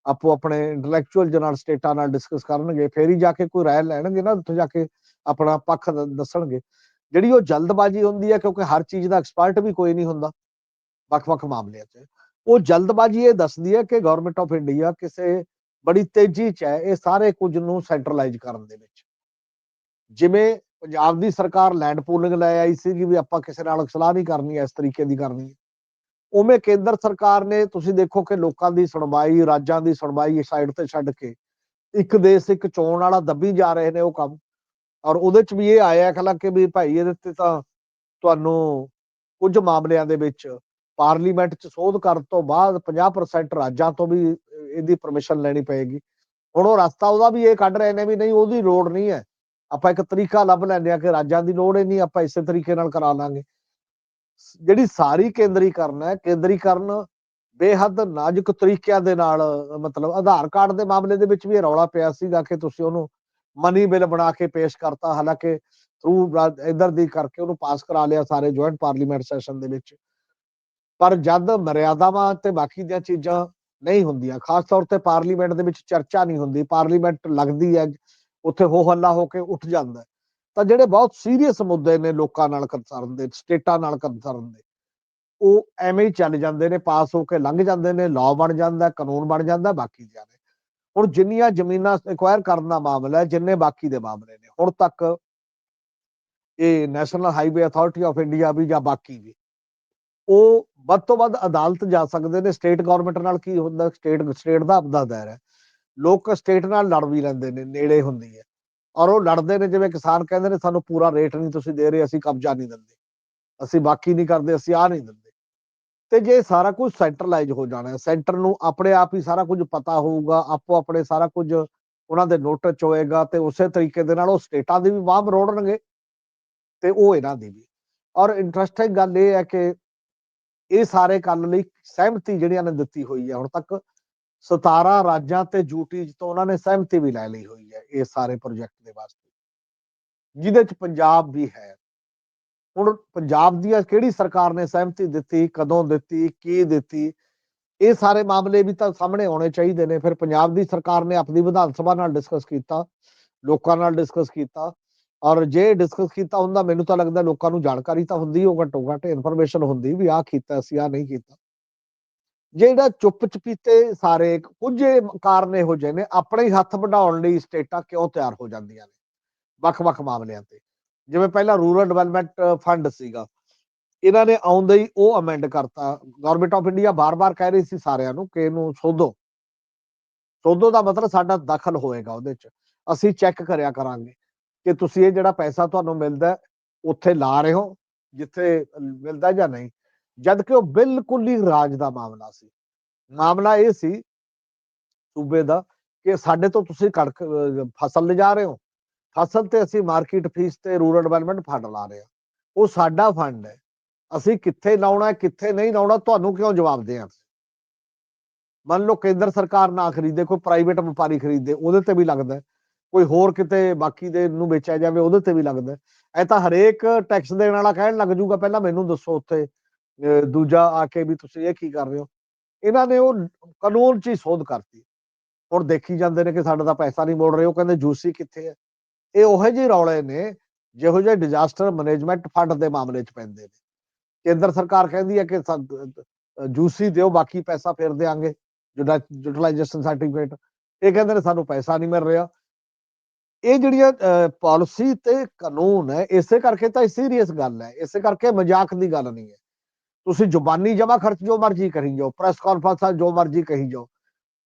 ਆਪੋ ਆਪਣੇ ਇੰਟੈਲੈਕਚੁਅਲ ਜਨਰਲ ਸਟੇਟਾਂ ਨਾਲ ਡਿਸਕਸ ਕਰਨਗੇ, ਫੇਰ ਹੀ ਜਾ ਕੇ ਕੋਈ ਰਾਏ ਲੈਣਗੇ ਨਾ, ਉੱਥੇ ਜਾ ਕੇ ਆਪਣਾ ਪੱਖ ਦੱਸਣਗੇ। ਜਿਹੜੀ ਉਹ ਜਲਦਬਾਜ਼ੀ ਹੁੰਦੀ ਹੈ, ਕਿਉਂਕਿ ਹਰ ਚੀਜ਼ ਦਾ ਐਕਸਪਰਟ ਵੀ ਕੋਈ ਨਹੀਂ ਹੁੰਦਾ, ਵੱਖ-ਵੱਖ ਮਾਮਲਿਆਂ 'ਚ। ਉਹ ਜਲਦਬਾਜ਼ੀ ਇਹ ਦੱਸਦੀ ਹੈ ਕਿ ਗਵਰਨਮੈਂਟ ਆਫ ਇੰਡੀਆ ਕਿਸੇ ਬੜੀ ਤੇਜ਼ੀ 'ਚ ਹੈ, ਇਹ ਸਾਰੇ ਕੁਝ ਨੂੰ ਸੈਂਟਰਲਾਈਜ਼ ਕਰਨ ਦੇ ਵਿੱਚ। ਜਿਵੇਂ ਪੰਜਾਬ ਦੀ ਸਰਕਾਰ ਲੈਂਡ ਪੂਲਿੰਗ ਲੈ ਆਈ ਸੀਗੀ ਵੀ ਆਪਾਂ ਕਿਸੇ ਨਾਲ ਸਲਾਹ ਨਹੀਂ ਕਰਨੀ ਇਸ ਤਰੀਕੇ ਦੀ ਕਰਨੀ ਹੈ। ਉਵੇਂ ਕੇਂਦਰ ਸਰਕਾਰ ਨੇ, ਤੁਸੀਂ ਦੇਖੋ ਕਿ ਲੋਕਾਂ ਦੀ ਸੁਣਵਾਈ, ਰਾਜਾਂ ਦੀ ਸੁਣਵਾਈ ਸਾਈਡ ਤੇ ਛੱਡ ਕੇ ਇੱਕ ਦੇਸ਼, ਇੱਕ ਚੋਣ ਵਾਲਾ ਦੱਬੀ ਜਾ ਰਹੇ ਨੇ ਉਹ ਕੰਮ। ਔਰ ਉਹਦੇ ਚ ਵੀ ਇਹ ਆਇਆ ਖਲਾ ਕਿ ਵੀ ਭਾਈ ਇਹਦੇ ਤੇ ਤਾਂ ਤੁਹਾਨੂੰ ਕੁਝ ਮਾਮਲਿਆਂ ਦੇ ਵਿੱਚ ਪਾਰਲੀਮੈਂਟ ਚ ਸੋਧ ਕਰਨ ਤੋਂ ਬਾਅਦ 50% ਰਾਜਾਂ ਤੋਂ ਵੀ ਇਹਦੀ ਪਰਮਿਸ਼ਨ ਲੈਣੀ ਪਏਗੀ। ਹੁਣ ਉਹ ਰਸਤਾ ਉਹਦਾ ਵੀ ਇਹ ਕੱਢ ਰਹੇ ਨੇ ਵੀ ਨਹੀਂ, ਉਹਦੀ ਲੋੜ ਨਹੀਂ ਹੈ। ਆਪਾਂ ਇੱਕ ਤਰੀਕਾ ਲੱਭ ਲੈਂਦੇ ਆ ਕਿ ਰਾਜਾਂ ਦੀ ਲੋੜ ਹੀ ਨਹੀਂ, ਆਪਾਂ ਇਸੇ ਤਰੀਕੇ ਨਾਲ ਕਰਾ ਲਾਂਗੇ। ਜਿਹੜੀ ਸਾਰੀ ਕੇਂਦਰੀਕਰਨ ਹੈ, ਕੇਂਦਰੀਕਰਨ ਬੇਹੱਦ ਨਾਜ਼ੁਕ ਤਰੀਕਿਆਂ ਦੇ ਨਾਲ, ਮਤਲਬ ਆਧਾਰ ਕਾਰਡ ਦੇ ਮਾਮਲੇ ਦੇ ਵਿੱਚ ਵੀ ਰੌਲਾ ਪਿਆ ਸੀਗਾ ਕਿ ਤੁਸੀਂ ਉਹਨੂੰ ਮਨੀ ਬਿੱਲ ਬਣਾ ਕੇ ਪੇਸ਼ ਕਰਤਾ। ਹਾਲਾਂਕਿ ਥਰੂ ਇਧਰ ਦੀ ਕਰਕੇ ਉਹਨੂੰ ਪਾਸ ਕਰਾ ਲਿਆ ਸਾਰੇ ਜੁਆਇੰਟ ਪਾਰਲੀਮੈਂਟ ਸੈਸ਼ਨ ਦੇ ਵਿੱਚ। ਪਰ ਜਦ ਮਰਿਆਦਾਵਾਂ ਤੇ ਬਾਕੀ ਦੀਆਂ ਚੀਜ਼ਾਂ ਨਹੀਂ ਹੁੰਦੀਆਂ, ਖਾਸ ਤੌਰ ਤੇ ਪਾਰਲੀਮੈਂਟ ਦੇ ਵਿੱਚ ਚਰਚਾ ਨਹੀਂ ਹੁੰਦੀ ਪਾਰਲੀਮੈਂਟ ਲੱਗਦੀ ਹੈ, ਉੱਥੇ ਹੋ ਹੱਲਾ ਹੋ ਕੇ ਉੱਠ ਜਾਂਦਾ ਤਾਂ ਜਿਹੜੇ ਬਹੁਤ ਸੀਰੀਅਸ ਮੁੱਦੇ ਨੇ ਲੋਕਾਂ ਨਾਲ ਕੰਸਰਨ ਦੇ, ਸਟੇਟਾਂ ਨਾਲ ਕੰਸਰਨ ਦੇ, ਉਹ ਐਵੇਂ ਹੀ ਚੱਲ ਜਾਂਦੇ ਨੇ, ਪਾਸ ਹੋ ਕੇ ਲੰਘ ਜਾਂਦੇ ਨੇ ਲਾਅ ਬਣ ਜਾਂਦਾ, ਕਾਨੂੰਨ ਬਣ ਜਾਂਦਾ, ਬਾਕੀ ਦੀਆਂ ਹੁਣ ਜਿੰਨੀਆਂ ਜ਼ਮੀਨਾਂ ਐਕਵਾਇਰ ਕਰਨ ਦਾ ਮਾਮਲਾ ਹੈ, ਜਿੰਨੇ ਬਾਕੀ ਦੇ ਮਾਮਲੇ ਨੇ, ਹੁਣ ਤੱਕ ਇਹ national highway authority of India ਵੀ ਜਾਂ ਬਾਕੀ ਵੀ, ਉਹ ਵੱਧ ਤੋਂ ਵੱਧ ਅਦਾਲਤ ਜਾ ਸਕਦੇ ਨੇ ਸਟੇਟ ਗਵਰਨਮੈਂਟ ਨਾਲ ਕੀ ਹੁੰਦਾ ਸਟੇਟ ਸਟੇਟ ਦਾ ਆਪਦਾ ਦਾਇਰਾ ਹੈ। ਲੋਕ ਸਟੇਟ ਨਾਲ ਲੜ ਵੀ ਲੈਂਦੇ ਨੇ, ਨੇੜੇ ਹੁੰਦੀ ਹੈ। ਔਰ ਉਹ ਲੜਦੇ ਨੇ, ਜਿਵੇਂ ਕਿਸਾਨ ਕਹਿੰਦੇ ਨੇ, ਸਾਨੂੰ ਪੂਰਾ ਰੇਟ ਨਹੀਂ ਤੁਸੀਂ ਦੇ ਰਹੇ, ਅਸੀਂ ਕਬਜ਼ਾ ਨਹੀਂ ਦਿੰਦੇ। ਅਸੀਂ ਬਾਕੀ ਨਹੀਂ ਕਰਦੇ, ਅਸੀਂ ਆ ਨਹੀਂ ਦਿੰਦੇ। ਤੇ ਜੇ ਸਾਰਾ ਕੁਝ ਸੈਂਟਰਲਾਈਜ਼ ਹੋ ਜਾਣਾ ਸੈਂਟਰ ਨੂੰ ਆਪਣੇ ਆਪ ਹੀ ਸਾਰਾ ਕੁਝ ਪਤਾ ਹੋਊਗਾ, ਆਪੋ ਆਪਣੇ ਸਾਰਾ ਕੁਝ ਉਹਨਾਂ ਦੇ ਨੋਟਿਸ ਚ ਹੋਏਗਾ ਤੇ ਉਸੇ ਤਰੀਕੇ ਦੇ ਨਾਲ ਉਹ ਸਟੇਟਾਂ ਦੀ ਵੀ ਬਾਹ ਮਰੋੜਨਗੇ ਤੇ ਉਹ ਇਹਨਾਂ ਦੀ ਵੀ। ਔਰ ਇੰਟਰਸਟਿੰਗ ਗੱਲ ਇਹ ਹੈ ਕਿ ਇਹ ਸਾਰੇ ਕੰਮ ਲਈ ਸਹਿਮਤੀ ਜਿਹੜੀਆਂ ਨੇ ਦਿੱਤੀ ਹੋਈ ਹੈ ਹੁਣ ਤੱਕ 17 ਰਾਜਾਂ ਤੇ ਯੂਟੀਜ਼ ਤੋਂ ਉਹਨਾਂ ਨੇ ਸਹਿਮਤੀ ਵੀ ਲੈ ਲਈ ਹੋਈ ਹੈ ਇਸ ਸਾਰੇ ਪ੍ਰੋਜੈਕਟ ਦੇ ਵਾਸਤੇ। ਜਿਹਦੇ ਚ ਪੰਜਾਬ ਵੀ ਹੈ। ਹੁਣ ਪੰਜਾਬ ਦੀ ਕਿਹੜੀ ਸਰਕਾਰ ਨੇ ਸਹਿਮਤੀ ਦਿੱਤੀ, ਕਦੋਂ ਦਿੱਤੀ, ਕੀ ਦਿੱਤੀ? ਇਹ ਸਾਰੇ ਮਾਮਲੇ ਵੀ ਤਾਂ ਸਾਹਮਣੇ ਆਉਣੇ ਚਾਹੀਦੇ ਨੇ। ਫਿਰ ਪੰਜਾਬ ਦੀ ਸਰਕਾਰ ਨੇ ਆਪਣੀ ਵਿਧਾਨ ਸਭਾ ਨਾਲ ਡਿਸਕਸ ਕੀਤਾ, ਲੋਕਾਂ ਨਾਲ ਡਿਸਕਸ ਕੀਤਾ ਔਰ ਜੇ ਡਿਸਕਸ ਕੀਤਾ ਹੁੰਦਾ, ਮੈਨੂੰ ਤਾਂ ਲੱਗਦਾ ਲੋਕਾਂ ਨੂੰ ਜਾਣਕਾਰੀ ਤਾਂ ਹੁੰਦੀ ਉਹ ਘੱਟੋ ਘੱਟ ਇਨਫੋਰਮੇਸ਼ਨ ਹੁੰਦੀ ਵੀ ਆਹ ਕੀਤਾ ਸੀ ਆ ਨਹੀਂ ਕੀਤਾ। ਜਿਹੜਾ ਚੁੱਪ ਚਪੀਤੇ ਸਾਰੇ ਕੁਝ ਕਾਰਨ ਇਹੋ ਜਿਹੇ ਨੇ, ਆਪਣੇ ਹੀ ਹੱਥ ਵਢਾਉਣ ਲਈ ਸਟੇਟਾਂ ਕਿਉਂ ਤਿਆਰ ਹੋ ਜਾਂਦੀਆਂ ਨੇ? ਵੱਖ-ਵੱਖ ਮਾਮਲਿਆਂ ਤੇ। ਜਿਵੇਂ ਪਹਿਲਾਂ ਰੂਰਲ ਡਿਵੈਲਪਮੈਂਟ ਫੰਡ ਸੀਗਾ, ਇਹਨਾਂ ਨੇ ਆਉਂਦੇ ਹੀ ਉਹ ਅਮੈਂਡ ਕਰਤਾ। ਗਵਰਨਮੈਂਟ ਆਫ ਇੰਡੀਆ ਬਾਰ-ਬਾਰ ਕਹਿ ਰਹੀ ਸੀ ਸਾਰਿਆਂ ਨੂੰ ਕਿ ਇਹਨੂੰ ਸੋਧੋ। ਸੋਧੋ ਦਾ ਮਤਲਬ ਸਾਡਾ ਦਖਲ ਹੋਏਗਾ ਉਹਦੇ ਚ। ਅਸੀਂ ਚੈੱਕ ਕਰਿਆ ਕਰਾਂਗੇ ਕਿ ਤੁਸੀਂ ਇਹ ਜਿਹੜਾ ਪੈਸਾ ਤੁਹਾਨੂੰ ਮਿਲਦਾ, ਉੱਥੇ ਲਾ ਰਹੇ ਹੋ, ਜਿੱਥੇ ਮਿਲਦਾ ਜਾਂ ਨਹੀਂ। ਜਦ ਕਿ ਉਹ ਬਿਲਕੁਲ ਹੀ ਰਾਜ ਦਾ ਮਾਮਲਾ ਸੀ। ਮਾਮਲਾ ਇਹ ਸੀ ਸੂਬੇ ਦਾ ਕਿ ਸਾਡੇ ਤੋਂ ਤੁਸੀਂ ਕਣਕ ਫਸਲ ਲਿਜਾ ਰਹੇ ਹੋ। ਫਸਲ ਤੇ ਅਸੀਂ ਮਾਰਕੀਟ ਫੀਸ ਤੇ ਰੂਰਲ ਡਿਵੈਲਪਮੈਂਟ ਫੰਡ ਲਾ ਰਹੇ ਹਾਂ। ਉਹ ਸਾਡਾ ਫੰਡ ਹੈ। ਅਸੀਂ ਕਿੱਥੇ ਲਾਉਣਾ ਹੈ, ਕਿੱਥੇ ਨਹੀਂ ਲਾਉਣਾ ਤੁਹਾਨੂੰ ਕਿਉਂ ਜਵਾਬ ਦੇਆਂ ਮੰਨ ਲਓ ਕੇਂਦਰ ਸਰਕਾਰ ਨਾ ਖਰੀਦੇ ਕੋਈ ਪ੍ਰਾਈਵੇਟ ਵਪਾਰੀ ਖਰੀਦੇ ਉਹਦੇ ਤੇ ਵੀ ਲੱਗਦਾ ਕੋਈ ਹੋਰ ਕਿਤੇ ਬਾਕੀ ਦੇ ਨੂੰ ਵੇਚਿਆ ਜਾਵੇ ਉਹਦੇ ਤੇ ਵੀ ਲੱਗਦਾ ਹੈ। ਐ ਤਾਂ ਹਰੇਕ ਟੈਕਸ ਦੇਣ ਵਾਲਾ ਕਹਿਣ ਲੱਗ ਜੂਗਾ ਪਹਿਲਾਂ ਮੈਨੂੰ ਦੱਸੋ ਉੱਥੇ। ਦੂਜਾ ਆ ਕੇ ਵੀ ਤੁਸੀਂ ਇਹ ਕੀ ਕਰ ਰਹੇ ਹੋ? ਇਹਨਾਂ ਨੇ ਉਹ ਕਾਨੂੰਨ 'ਚ ਹੀ ਸੋਧ ਕਰਤੀ। ਹੁਣ ਦੇਖੀ ਜਾਂਦੇ ਨੇ ਕਿ ਸਾਡਾ ਤਾਂ ਪੈਸਾ ਨਹੀਂ ਮੋੜ ਰਹੇ, ਉਹ ਕਹਿੰਦੇ ਜੂਸੀ ਕਿੱਥੇ ਹੈ? ਇਹ ਉਹੋ ਜਿਹੇ ਰੌਲੇ ਨੇ, ਜਿਹੋ ਜਿਹੇ ਡਿਜ਼ਾਸਟਰ ਮੈਨੇਜਮੈਂਟ ਫੰਡ ਦੇ ਮਾਮਲੇ 'ਚ ਪੈਂਦੇ ਨੇ। ਕੇਂਦਰ ਸਰਕਾਰ ਕਹਿੰਦੀ ਹੈ ਕਿ ਜੂਸੀ ਦਿਓ, ਬਾਕੀ ਪੈਸਾ ਫਿਰ ਦੇਾਂਗੇ ਯੂਟਿਲਾਈਜੇਸ਼ਨ ਸਰਟੀਫਿਕੇਟ ਇਹ ਕਹਿੰਦੇ ਨੇ ਸਾਨੂੰ ਪੈਸਾ ਨਹੀਂ ਮਿਲ ਰਿਹਾ। ਇਹ ਜਿਹੜੀਆਂ ਪਾਲਿਸੀ ਤੇ ਕਾਨੂੰਨ ਹੈ, ਇਸੇ ਕਰਕੇ ਤਾਂ ਸੀਰੀਅਸ ਗੱਲ ਹੈ। ਇਸੇ ਕਰਕੇ ਮਜ਼ਾਕ ਦੀ ਗੱਲ ਨਹੀਂ ਹੈ। ਤੁਸੀਂ ਜ਼ੁਬਾਨੀ ਜਮਾ ਖਰਚ ਜੋ ਮਰਜ਼ੀ ਕਰੀ ਜਾਓ ਪ੍ਰੈਸ ਕਾਨਫਰੰਸਾਂ ਜੋ ਮਰਜ਼ੀ ਕਹੀ ਜਾਓ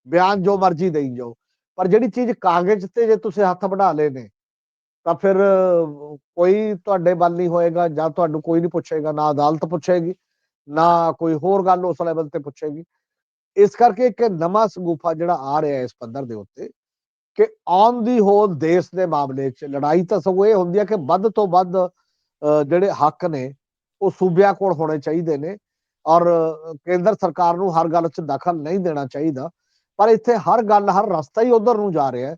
ਬਿਆਨ ਜੋ ਮਰਜ਼ੀ ਦੇਈ ਜਾਓ ਪਰ ਜਿਹੜੀ ਚੀਜ਼ ਕਾਗਜ਼ ਤੇ ਜੇ ਤੁਸੀਂ ਹੱਥ ਵਢਾ ਲਏ ਨੇ ਤਾਂ ਫਿਰ ਕੋਈ ਤੁਹਾਡੇ ਵੱਲ ਨਹੀਂ ਹੋਏਗਾ ਜਾਂ ਤੁਹਾਨੂੰ ਕੋਈ ਨਹੀਂ ਪੁੱਛੇਗਾ ਨਾ ਅਦਾਲਤ ਪੁੱਛੇਗੀ ਨਾ ਕੋਈ ਹੋਰ ਗੱਲ ਉਸ ਲੈਵਲ ਤੇ ਪੁੱਛੇਗੀ। ਇਸ ਕਰਕੇ ਇੱਕ ਨਵਾਂ ਸਗੂਫਾ ਜਿਹੜਾ ਆ ਰਿਹਾ ਇਸ ਪੱਧਰ ਦੇ ਉੱਤੇ ਕਿ ਔਨ ਦੀ ਹੋਲ ਦੇਸ਼ ਦੇ ਮਾਮਲੇ 'ਚ ਲੜਾਈ ਤਾਂ ਸਗੋਂ ਇਹ ਹੁੰਦੀ ਹੈ ਕਿ ਵੱਧ ਤੋਂ ਵੱਧ ਅਹ, ਜਿਹੜੇ ਹੱਕ ਨੇ ਉਹ ਸੂਬਿਆਂ ਕੋਲ ਹੋਣੇ ਚਾਹੀਦੇ ਨੇ ਔਰ ਕੇਂਦਰ ਸਰਕਾਰ ਨੂੰ ਹਰ ਗੱਲ 'ਚ ਦਖਲ ਨਹੀਂ ਦੇਣਾ ਚਾਹੀਦਾ। ਪਰ ਇੱਥੇ ਹਰ ਗੱਲ ਹਰ ਰਸਤਾ ਹੀ ਉਧਰ ਨੂੰ ਜਾ ਰਿਹਾ ਹੈ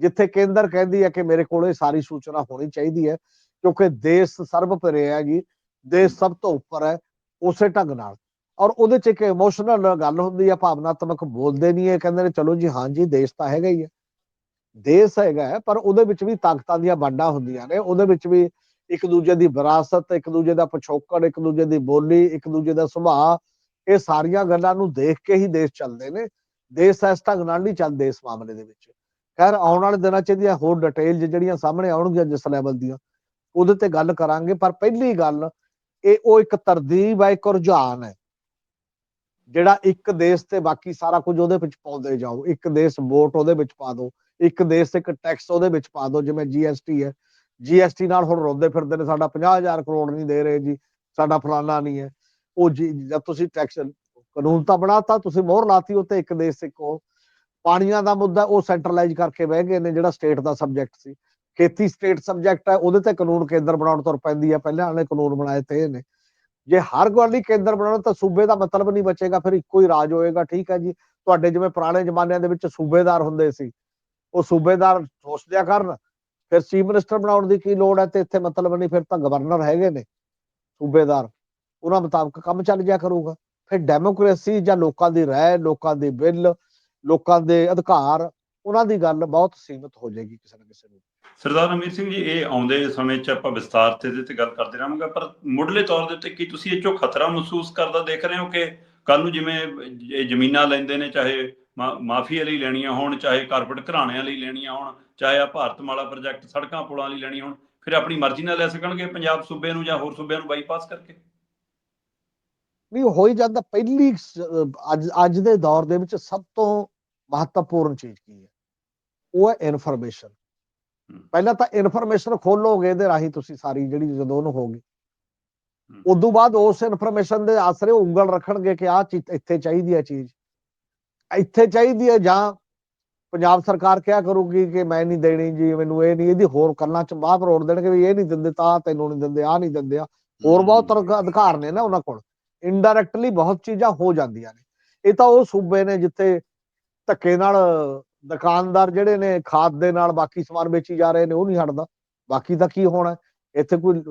ਜਿੱਥੇ ਕੇਂਦਰ ਕਹਿੰਦੀ ਹੈ ਕਿ ਮੇਰੇ ਕੋਲ ਇਹ ਸਾਰੀ ਸੂਚਨਾ ਹੋਣੀ ਚਾਹੀਦੀ ਹੈ ਕਿਉਂਕਿ ਦੇਸ਼ ਸਰਵਪਰੇ ਹੈ ਜੀ ਦੇਸ਼ ਸਭ ਤੋਂ ਉੱਪਰ ਹੈ ਉਸੇ ਢੰਗ ਨਾਲ। ਔਰ ਉਹਦੇ 'ਚ ਇੱਕ ਇਮੋਸ਼ਨਲ ਗੱਲ ਹੁੰਦੀ ਹੈ ਭਾਵਨਾਤਮਕ ਬੋਲਦੇ ਨਹੀਂ ਹੈ ਕਹਿੰਦੇ ਨੇ ਚਲੋ ਜੀ ਹਾਂ ਜੀ ਦੇਸ਼ ਤਾਂ ਹੈਗਾ ਹੀ ਹੈ। ਦੇਸ਼ ਹੈਗਾ ਹੈ, ਪਰ ਉਹਦੇ ਵਿੱਚ ਵੀ ਤਾਕਤਾਂ ਦੀਆਂ ਵੰਡਾਂ ਹੁੰਦੀਆਂ ਨੇ ਉਹਦੇ ਵਿੱਚ ਵੀ ਇੱਕ ਦੂਜੇ ਦੀ ਵਿਰਾਸਤ, ਇੱਕ ਦੂਜੇ ਦਾ ਪਿਛੋਕੜ, ਇੱਕ ਦੂਜੇ ਦੀ ਬੋਲੀ, ਇੱਕ ਦੂਜੇ ਦਾ ਸੁਭਾਅ, ਇਹ ਸਾਰੀਆਂ ਗੱਲਾਂ ਨੂੰ ਦੇਖ ਕੇ ਹੀ ਦੇਸ਼ ਚੱਲਦੇ ਨੇ। ਦੇਸ਼ ਇਸ ਢੰਗ ਨਾਲ ਨਹੀਂ ਚੱਲਦੇ ਇਸ ਮਾਮਲੇ ਦੇ ਵਿੱਚ। ਖੈਰ, ਆਉਣ ਵਾਲੇ ਦਿਨਾਂ 'ਚ ਇਹਦੀਆਂ ਹੋਰ ਡਿਟੇਲ ਜਿਹੜੀਆਂ ਸਾਹਮਣੇ ਆਉਣਗੀਆਂ ਜਿਸ ਲੈਵਲ ਦੀਆਂ, ਉਹਦੇ ਤੇ ਗੱਲ ਕਰਾਂਗੇ। ਪਰ ਪਹਿਲੀ ਗੱਲ, ਇਹ ਉਹ ਇੱਕ ਤਰਦੀਬ ਹੈ ਇੱਕ ਰੁਝਾਨ ਹੈ, ਜਿਹੜਾ ਇੱਕ ਦੇਸ਼ ਤੇ ਬਾਕੀ ਸਾਰਾ ਕੁਝ ਉਹਦੇ ਵਿੱਚ ਪਾਉਂਦੇ ਜਾਓ। ਇੱਕ ਦੇਸ਼ ਵੋਟ ਉਹਦੇ ਵਿੱਚ ਪਾ ਦਿਓ, ਇੱਕ ਦੇਸ਼ ਇੱਕ ਟੈਕਸ ਉਹਦੇ ਵਿੱਚ ਪਾ ਦਿਓ, ਜਿਵੇਂ ਜੀਐਸਟੀ ਹੈ। ਜੀਐਸਟੀ ਨਾਲ ਹੁਣ ਰੋਂਦੇ ਫਿਰਦੇ ਨੇ, ਸਾਡਾ 50000 ਕਰੋੜ ਨਹੀਂ ਦੇ ਰਹੇ ਜੀ, ਸਾਡਾ ਫਲਾਨਾ ਨਹੀਂ ਹੈ। ਉਹ ਜੀ, ਜਦ ਤੁਸੀਂ ਟੈਕਸ ਕਾਨੂੰਨ ਤਾਂ ਬਣਾਤਾ, ਤੁਸੀਂ ਮੋਹਰ ਲਾਤੀ ਉੱਤੇ ਇੱਕ ਦੇਸ਼ ਇੱਕ ਉਹ ਪਾਣੀਆਂ ਦਾ ਮੁੱਦਾ ਉਹ ਸੈਂਟਰਲਾਈਜ਼ ਕਰਕੇ ਬਹਿ ਗਏ ਨੇ, ਜਿਹੜਾ ਸਟੇਟ ਦਾ ਸਬਜੈਕਟ ਸੀ। ਖੇਤੀ ਸਟੇਟ ਸਬਜੈਕਟ ਹੈ, ਉਹਦੇ ਤੇ ਕਾਨੂੰਨ ਕੇਂਦਰ ਬਣਾਉਣ ਤੁਰ ਪੈਂਦੀ ਹੈ। ਪਹਿਲਾਂ ਵਾਲੇ ਕਾਨੂੰਨ ਬਣਾਏ ਤੇ ਇਹ ਨੇ। ਜੇ ਹਰ ਗੱਲ ਹੀ ਕੇਂਦਰ ਬਣਾਉਣਾ, ਤਾਂ ਸੂਬੇ ਦਾ ਮਤਲਬ ਨਹੀਂ ਬਚੇਗਾ, ਫਿਰ ਇੱਕੋ ਹੀ ਰਾਜ ਹੋਏਗਾ, ਠੀਕ ਹੈ ਜੀ। ਤੁਹਾਡੇ ਜਿਵੇਂ ਪੁਰਾਣੇ ਜ਼ਮਾਨਿਆਂ ਦੇ ਵਿੱਚ ਸੂਬੇਦਾਰ ਹੁੰਦੇ ਸੀ, ਉਹ ਸੂਬੇਦਾਰ ਸੋਚਦਿਆ ਕਰਨ ਫਿਰ ਚੀਫ ਮਿਨਿਸਟਰ ਬਣਾਉਣ ਦੀ ਕੀ ਲੋੜ ਹੈ ਤੇ ਇੱਥੇ ਮਤਲਬ ਨਹੀਂ, ਫਿਰ ਤਾਂ ਗਵਰਨਰ ਹੈਗੇ ਨੇ, ਸੂਬੇਦਾਰ। ਉਹਨਾਂ ਮੁਤਾਬਕ ਕੰਮ ਚੱਲ ਜਾ ਕਰੂਗਾ। ਫਿਰ ਡੈਮੋਕ੍ਰੇਸੀ ਜਾਂ ਲੋਕਾਂ ਦੀ ਰਾਏ, ਲੋਕਾਂ ਦੀ ਬਿੱਲ, ਲੋਕਾਂ ਦੇ ਅਧਿਕਾਰ, ਉਹਨਾਂ ਦੀ ਗੱਲ ਬਹੁਤ ਸੀਮਤ ਹੋ ਜਾਏਗੀ ਕਿਸੇ ਨਾ ਕਿਸੇ ਨੂੰ। ਸਰਦਾਰ ਅਮੀਰ ਸਿੰਘ ਜੀ, ਇਹ ਆਉਂਦੇ ਸਮੇਂ 'ਚ ਆਪਾਂ ਵਿਸਤਾਰ ਤੇ ਇਹਦੇ ਤੇ ਗੱਲ ਕਰਦੇ ਰਹਾਂਗੇ, ਪਰ ਮੁੱਢਲੇ ਤੌਰ ਦੇ ਉੱਤੇ ਕੀ ਤੁਸੀਂ ਇਹ ਚੋ ਖਤਰਾ ਮਹਿਸੂਸ ਕਰਦਾ ਦੇਖ ਰਹੇ ਹੋ ਕਿ ਕੱਲ ਨੂੰ ਜਿਵੇਂ ਇਹ ਜ਼ਮੀਨਾਂ ਲੈਂਦੇ ਨੇ, ਚਾਹੇ ਮਾ- ਮਾਫੀਆ ਲਈ ਲੈਣੀਆਂ ਹੋਣ, ਚਾਹੇ ਕਾਰਪੋਰੇਟ ਘਰਾਣਿਆਂ ਲਈ ਲੈਣੀਆਂ ਹੋਣ ਚਾਹੇ ਆ ਭਾਰਤਮਾਲਾ ਪ੍ਰੋਜੈਕਟ ਸੜਕਾਂ ਪੁਲਾਂ ਲਈ ਲੈਣੀਆਂ ਹੋਣ ਫਿਰ ਆਪਣੀ ਮਰਜ਼ੀ ਨਾਲ ਲੈ ਸਕਣਗੇ ਪੰਜਾਬ ਸੂਬੇ ਨੂੰ ਜਾਂ ਹੋਰ ਸੂਬਿਆਂ ਨੂੰ ਬਾਈਪਾਸ ਕਰਕੇ? ਨਹੀਂ ਹੋ ਹੀ ਜਾਂਦਾ ਪਹਿਲੀ ਅੱਜ ਅੱਜ ਦੇ ਦੌਰ ਦੇ ਵਿੱਚ ਸਭ ਤੋਂ ਮਹੱਤਵਪੂਰਨ ਚੀਜ਼ ਕੀ ਹੈ? ਉਹ ਹੈ ਇਨਫੋਰਮੇਸ਼ਨ। ਪਹਿਲਾਂ ਤਾਂ ਇਨਫੋਰਮੇਸ਼ਨ ਖੋਲੋਗੇ ਇਹਦੇ ਰਾਹੀਂ ਤੁਸੀਂ ਸਾਰੀ ਜਿਹੜੀ ਜਦੋਂ ਉਹਨੂੰ ਹੋਗੀ। ਉਦੋਂ ਬਾਅਦ ਉਸ ਇਨਫੋਰਮੇਸ਼ਨ ਦੇ ਆਸਰੇ ਉਂਗਲ ਰੱਖਣਗੇ ਕਿ ਆਹ ਚੀਜ਼ ਇੱਥੇ ਚਾਹੀਦੀ ਹੈ ਚੀਜ਼। ਇੱਥੇ ਚਾਹੀਦੀ ਹੈ ਜਾਂ ਪੰਜਾਬ ਸਰਕਾਰ ਕਿਹਾ ਕਰੂਗੀ ਕਿ ਮੈਂ ਨਹੀਂ ਦੇਣੀ ਜੀ ਮੈਨੂੰ ਇਹ ਨਹੀਂ ਇਹਦੀ ਹੋਰ ਕੰਨਾਂ ਚ ਬਾਹਰ ਰੋੜ ਦੇਣਗੇ ਵੀ ਇਹ ਨਹੀਂ ਦਿੰਦੇ ਤਾਂ ਤੈਨੂੰ ਨਹੀਂ ਦਿੰਦੇ ਆ ਨਹੀਂ ਦਿੰਦੇ ਆ ਹੋਰ ਬਹੁਤ ਤਰ੍ਹਾਂ ਅਧਿਕਾਰ ਨੇ ਨਾ ਉਹਨਾਂ ਕੋਲ। ਇਨਡਾਇਰੈਕਟਲੀ ਬਹੁਤ ਚੀਜ਼ਾਂ ਹੋ ਜਾਂਦੀਆਂ ਨੇ। ਇਹ ਤਾਂ ਉਹ ਸੂਬੇ ਨੇ ਜਿੱਥੇ ਧੱਕੇ ਨਾਲ ਦੁਕਾਨਦਾਰ ਜਿਹੜੇ ਨੇ ਖਾਦ ਦੇ ਨਾਲ ਬਾਕੀ ਸਮਾਨ ਵੇਚੀ ਜਾ ਰਹੇ ਨੇ ਉਹ ਨਹੀਂ ਹਟਦਾ। ਬਾਕੀ ਦਾ ਕੀ ਹੋਣਾ? ਇੱਥੇ ਕੋਈ